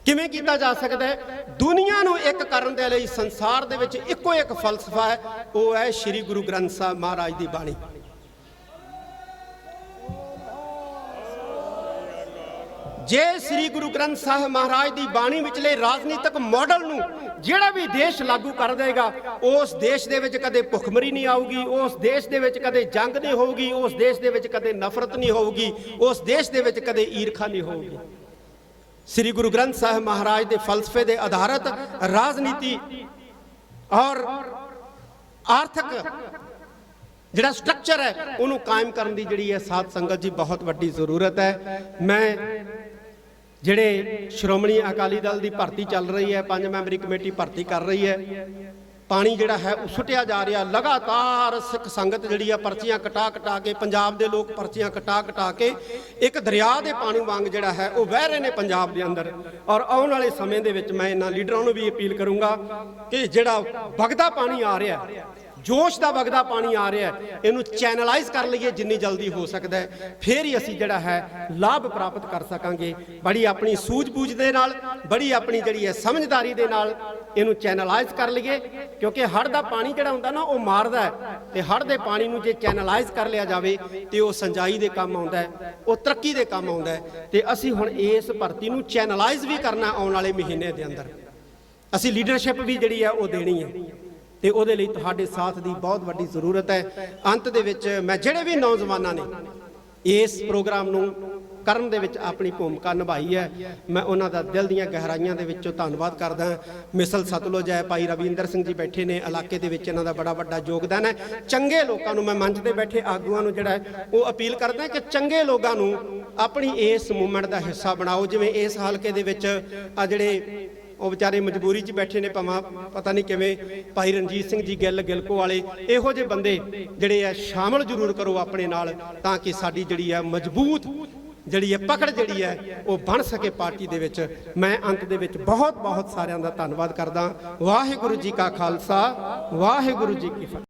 ਕਿਵੇਂ ਕੀਤਾ ਜਾ ਸਕਦਾ ਹੈ? ਦੁਨੀਆ ਨੂੰ ਇੱਕ ਕਰਨ ਦੇ ਲਈ ਸੰਸਾਰ ਦੇ ਵਿੱਚ ਇੱਕੋ ਇੱਕ ਫਲਸਫਾ ਹੈ, ਉਹ ਹੈ ਸ੍ਰੀ ਗੁਰੂ ਗ੍ਰੰਥ ਸਾਹਿਬ ਮਹਾਰਾਜ ਦੀ ਬਾਣੀ। ਜੇ ਸ੍ਰੀ ਗੁਰੂ ਗ੍ਰੰਥ ਸਾਹਿਬ ਮਹਾਰਾਜ ਦੀ ਬਾਣੀ ਵਿਚਲੇ ਰਾਜਨੀਤਿਕ ਮਾਡਲ ਨੂੰ ਜਿਹੜਾ ਵੀ ਦੇਸ਼ ਲਾਗੂ ਕਰ ਦੇਗਾ, ਉਸ ਦੇਸ਼ ਦੇ ਵਿੱਚ ਕਦੇ ਭੁੱਖਮਰੀ ਨਹੀਂ ਆਊਗੀ, ਉਸ ਦੇਸ਼ ਦੇ ਵਿੱਚ ਕਦੇ ਜੰਗ ਨਹੀਂ ਹੋਊਗੀ, ਉਸ ਦੇਸ਼ ਦੇ ਵਿੱਚ ਕਦੇ ਨਫ਼ਰਤ ਨਹੀਂ ਹੋਊਗੀ, ਉਸ ਦੇਸ਼ ਦੇ ਵਿੱਚ ਕਦੇ ਈਰਖਾ ਨਹੀਂ ਹੋਊਗੀ। ਸ੍ਰੀ ਗੁਰੂ ਗ੍ਰੰਥ ਸਾਹਿਬ ਮਹਾਰਾਜ ਦੇ ਫਲਸਫੇ ਦੇ ਆਧਾਰਿਤ ਰਾਜਨੀਤੀ ਔਰ ਆਰਥਿਕ ਜਿਹੜਾ ਸਟਰਕਚਰ ਹੈ, ਉਹਨੂੰ ਕਾਇਮ ਕਰਨ ਦੀ ਜਿਹੜੀ ਹੈ ਸਾਧ ਸੰਗਤ ਜੀ ਬਹੁਤ ਵੱਡੀ ਜ਼ਰੂਰਤ ਹੈ। ਮੈਂ ਜਿਹੜੇ ਸ਼੍ਰੋਮਣੀ ਅਕਾਲੀ ਦਲ ਦੀ ਭਰਤੀ ਚੱਲ ਰਹੀ ਹੈ, ਪੰਜ ਮੈਂਬਰੀ ਕਮੇਟੀ ਭਰਤੀ ਕਰ ਰਹੀ ਹੈ ਪਾਣੀ ਜਿਹੜਾ ਹੈ ਉਹ ਸੁੱਟਿਆ ਜਾ ਰਿਹਾ। ਲਗਾਤਾਰ ਸਿੱਖ ਸੰਗਤ ਜਿਹੜੀ ਆ ਪਰਚੀਆਂ ਕਟਾ ਕਟਾ ਕੇ, ਪੰਜਾਬ ਦੇ ਲੋਕ ਪਰਚੀਆਂ ਕਟਾ ਕਟਾ ਕੇ, ਇੱਕ ਦਰਿਆ ਦੇ ਪਾਣੀ ਵਾਂਗ ਜਿਹੜਾ ਹੈ ਉਹ ਵਹਿ ਰਹੇ ਨੇ ਪੰਜਾਬ ਦੇ ਅੰਦਰ। ਔਰ ਆਉਣ ਵਾਲੇ ਸਮੇਂ ਦੇ ਵਿੱਚ ਮੈਂ ਇਹਨਾਂ ਲੀਡਰਾਂ ਨੂੰ ਵੀ ਅਪੀਲ ਕਰੂੰਗਾ ਕਿ ਜਿਹੜਾ ਵਗਦਾ ਪਾਣੀ ਆ ਰਿਹਾ ਜੋਸ਼ ਦਾ ਵਗਦਾ ਪਾਣੀ ਆ ਰਿਹਾ ਹੈ, ਇਹਨੂੰ ਚੈਨਲਾਈਜ਼ ਕਰ ਲਈਏ ਜਿੰਨੀ ਜਲਦੀ ਹੋ ਸਕਦਾ ਹੈ। ਫੇਰ ਹੀ ਅਸੀਂ ਜਿਹੜਾ ਹੈ ਲਾਭ ਪ੍ਰਾਪਤ ਕਰ ਸਕਾਂਗੇ। ਬੜੀ ਆਪਣੀ ਸੂਝ-ਬੂਝ ਦੇ ਨਾਲ ਬੜੀ ਆਪਣੀ ਜਿਹੜੀ ਹੈ ਸਮਝਦਾਰੀ ਦੇ ਨਾਲ ਇਹਨੂੰ ਚੈਨਲਾਈਜ਼ ਕਰ ਲਈਏ। ਕਿਉਂਕਿ ਹੜ੍ਹ ਦਾ ਪਾਣੀ ਜਿਹੜਾ ਹੁੰਦਾ ਨਾ ਉਹ ਮਾਰਦਾ ਹੈ। ਤੇ ਹੜ੍ਹ ਦੇ ਪਾਣੀ ਨੂੰ ਜੇ ਚੈਨਲਾਈਜ਼ ਕਰ ਲਿਆ ਜਾਵੇ ਤੇ ਉਹ ਸਿੰਜਾਈ ਦੇ ਕੰਮ ਆਉਂਦਾ ਹੈ ਉਹ ਤਰੱਕੀ ਦੇ ਕੰਮ ਆਉਂਦਾ ਹੈ। ਤੇ ਅਸੀਂ ਹੁਣ ਇਸ ਭਰਤੀ ਨੂੰ ਚੈਨਲਾਈਜ਼ ਵੀ ਕਰਨਾ ਆਉਣ ਵਾਲੇ ਮਹੀਨੇ ਦੇ ਅੰਦਰ। ਅਸੀਂ ਲੀਡਰਸ਼ਿਪ ਵੀ ਜਿਹੜੀ ਹੈ ਉਹ ਦੇਣੀ ਹੈ। ਤੇ ਉਹਦੇ ਲਈ ਤੁਹਾਡੇ ਸਾਥ ਦੀ ਬਹੁਤ ਵੱਡੀ ਜ਼ਰੂਰਤ ਹੈ। ਅੰਤ ਦੇ ਵਿੱਚ ਮੈਂ ਜਿਹੜੇ ਵੀ ਨੌਜਵਾਨਾਂ ਨੇ ਇਸ ਪ੍ਰੋਗਰਾਮ ਨੂੰ ਕਰਨ ਦੇ ਵਿੱਚ ਆਪਣੀ ਭੂਮਿਕਾ ਨਿਭਾਈ ਹੈ, ਮੈਂ ਉਹਨਾਂ ਦਾ ਦਿਲ ਦੀਆਂ ਗਹਿਰਾਈਆਂ ਦੇ ਵਿੱਚੋਂ ਧੰਨਵਾਦ ਕਰਦਾ ਮਿਸਲ ਸਤਲੁਜ ਹੈ, ਭਾਈ ਰਵਿੰਦਰ ਸਿੰਘ ਜੀ ਬੈਠੇ ਨੇ, ਇਲਾਕੇ ਦੇ ਵਿੱਚ ਇਹਨਾਂ ਦਾ ਬੜਾ ਵੱਡਾ ਯੋਗਦਾਨ ਹੈ। ਚੰਗੇ ਲੋਕਾਂ ਨੂੰ ਮੈਂ ਮੰਚ ਤੇ ਬੈਠੇ ਆਗੂਆਂ ਨੂੰ ਜਿਹੜਾ ਉਹ ਅਪੀਲ ਕਰਦਾ ਕਿ ਚੰਗੇ ਲੋਕਾਂ ਨੂੰ ਆਪਣੀ ਇਸ ਮੂਵਮੈਂਟ ਦਾ ਹਿੱਸਾ ਬਣਾਓ। ਜਿਵੇਂ ਇਸ ਹਲਕੇ ਦੇ ਵਿੱਚ ਆ ਜਿਹੜੇ ਉਹ ਵਿਚਾਰੇ ਮਜਬੂਰੀ 'ਚ ਬੈਠੇ ਨੇ ਭਾਵੇਂ, ਪਤਾ ਨਹੀਂ ਕਿਵੇਂ ਭਾਈ ਰਣਜੀਤ ਸਿੰਘ ਜੀ ਗਿੱਲ ਗਿਲਕੋ ਵਾਲੇ, ਇਹੋ ਜਿਹੇ ਬੰਦੇ ਜਿਹੜੇ ਆ ਸ਼ਾਮਲ ਜ਼ਰੂਰ ਕਰੋ ਆਪਣੇ ਨਾਲ ਤਾਂ ਕਿ ਸਾਡੀ ਜਿਹੜੀ ਆ ਮਜ਼ਬੂਤ ਜਿਹੜੀ ਹੈ ਪਕੜ ਜਿਹੜੀ ਹੈ ਉਹ ਬਣ ਸਕੇ ਪਾਰਟੀ ਦੇ ਵਿੱਚ। ਮੈਂ ਅੰਤ ਦੇ ਵਿੱਚ ਬਹੁਤ ਬਹੁਤ ਸਾਰਿਆਂ ਦਾ ਧੰਨਵਾਦ ਕਰਦਾ। ਵਾਹਿਗੁਰੂ ਜੀ ਕਾ ਖਾਲਸਾ, ਵਾਹਿਗੁਰੂ ਜੀ ਕੀ ਫਤਿਹ।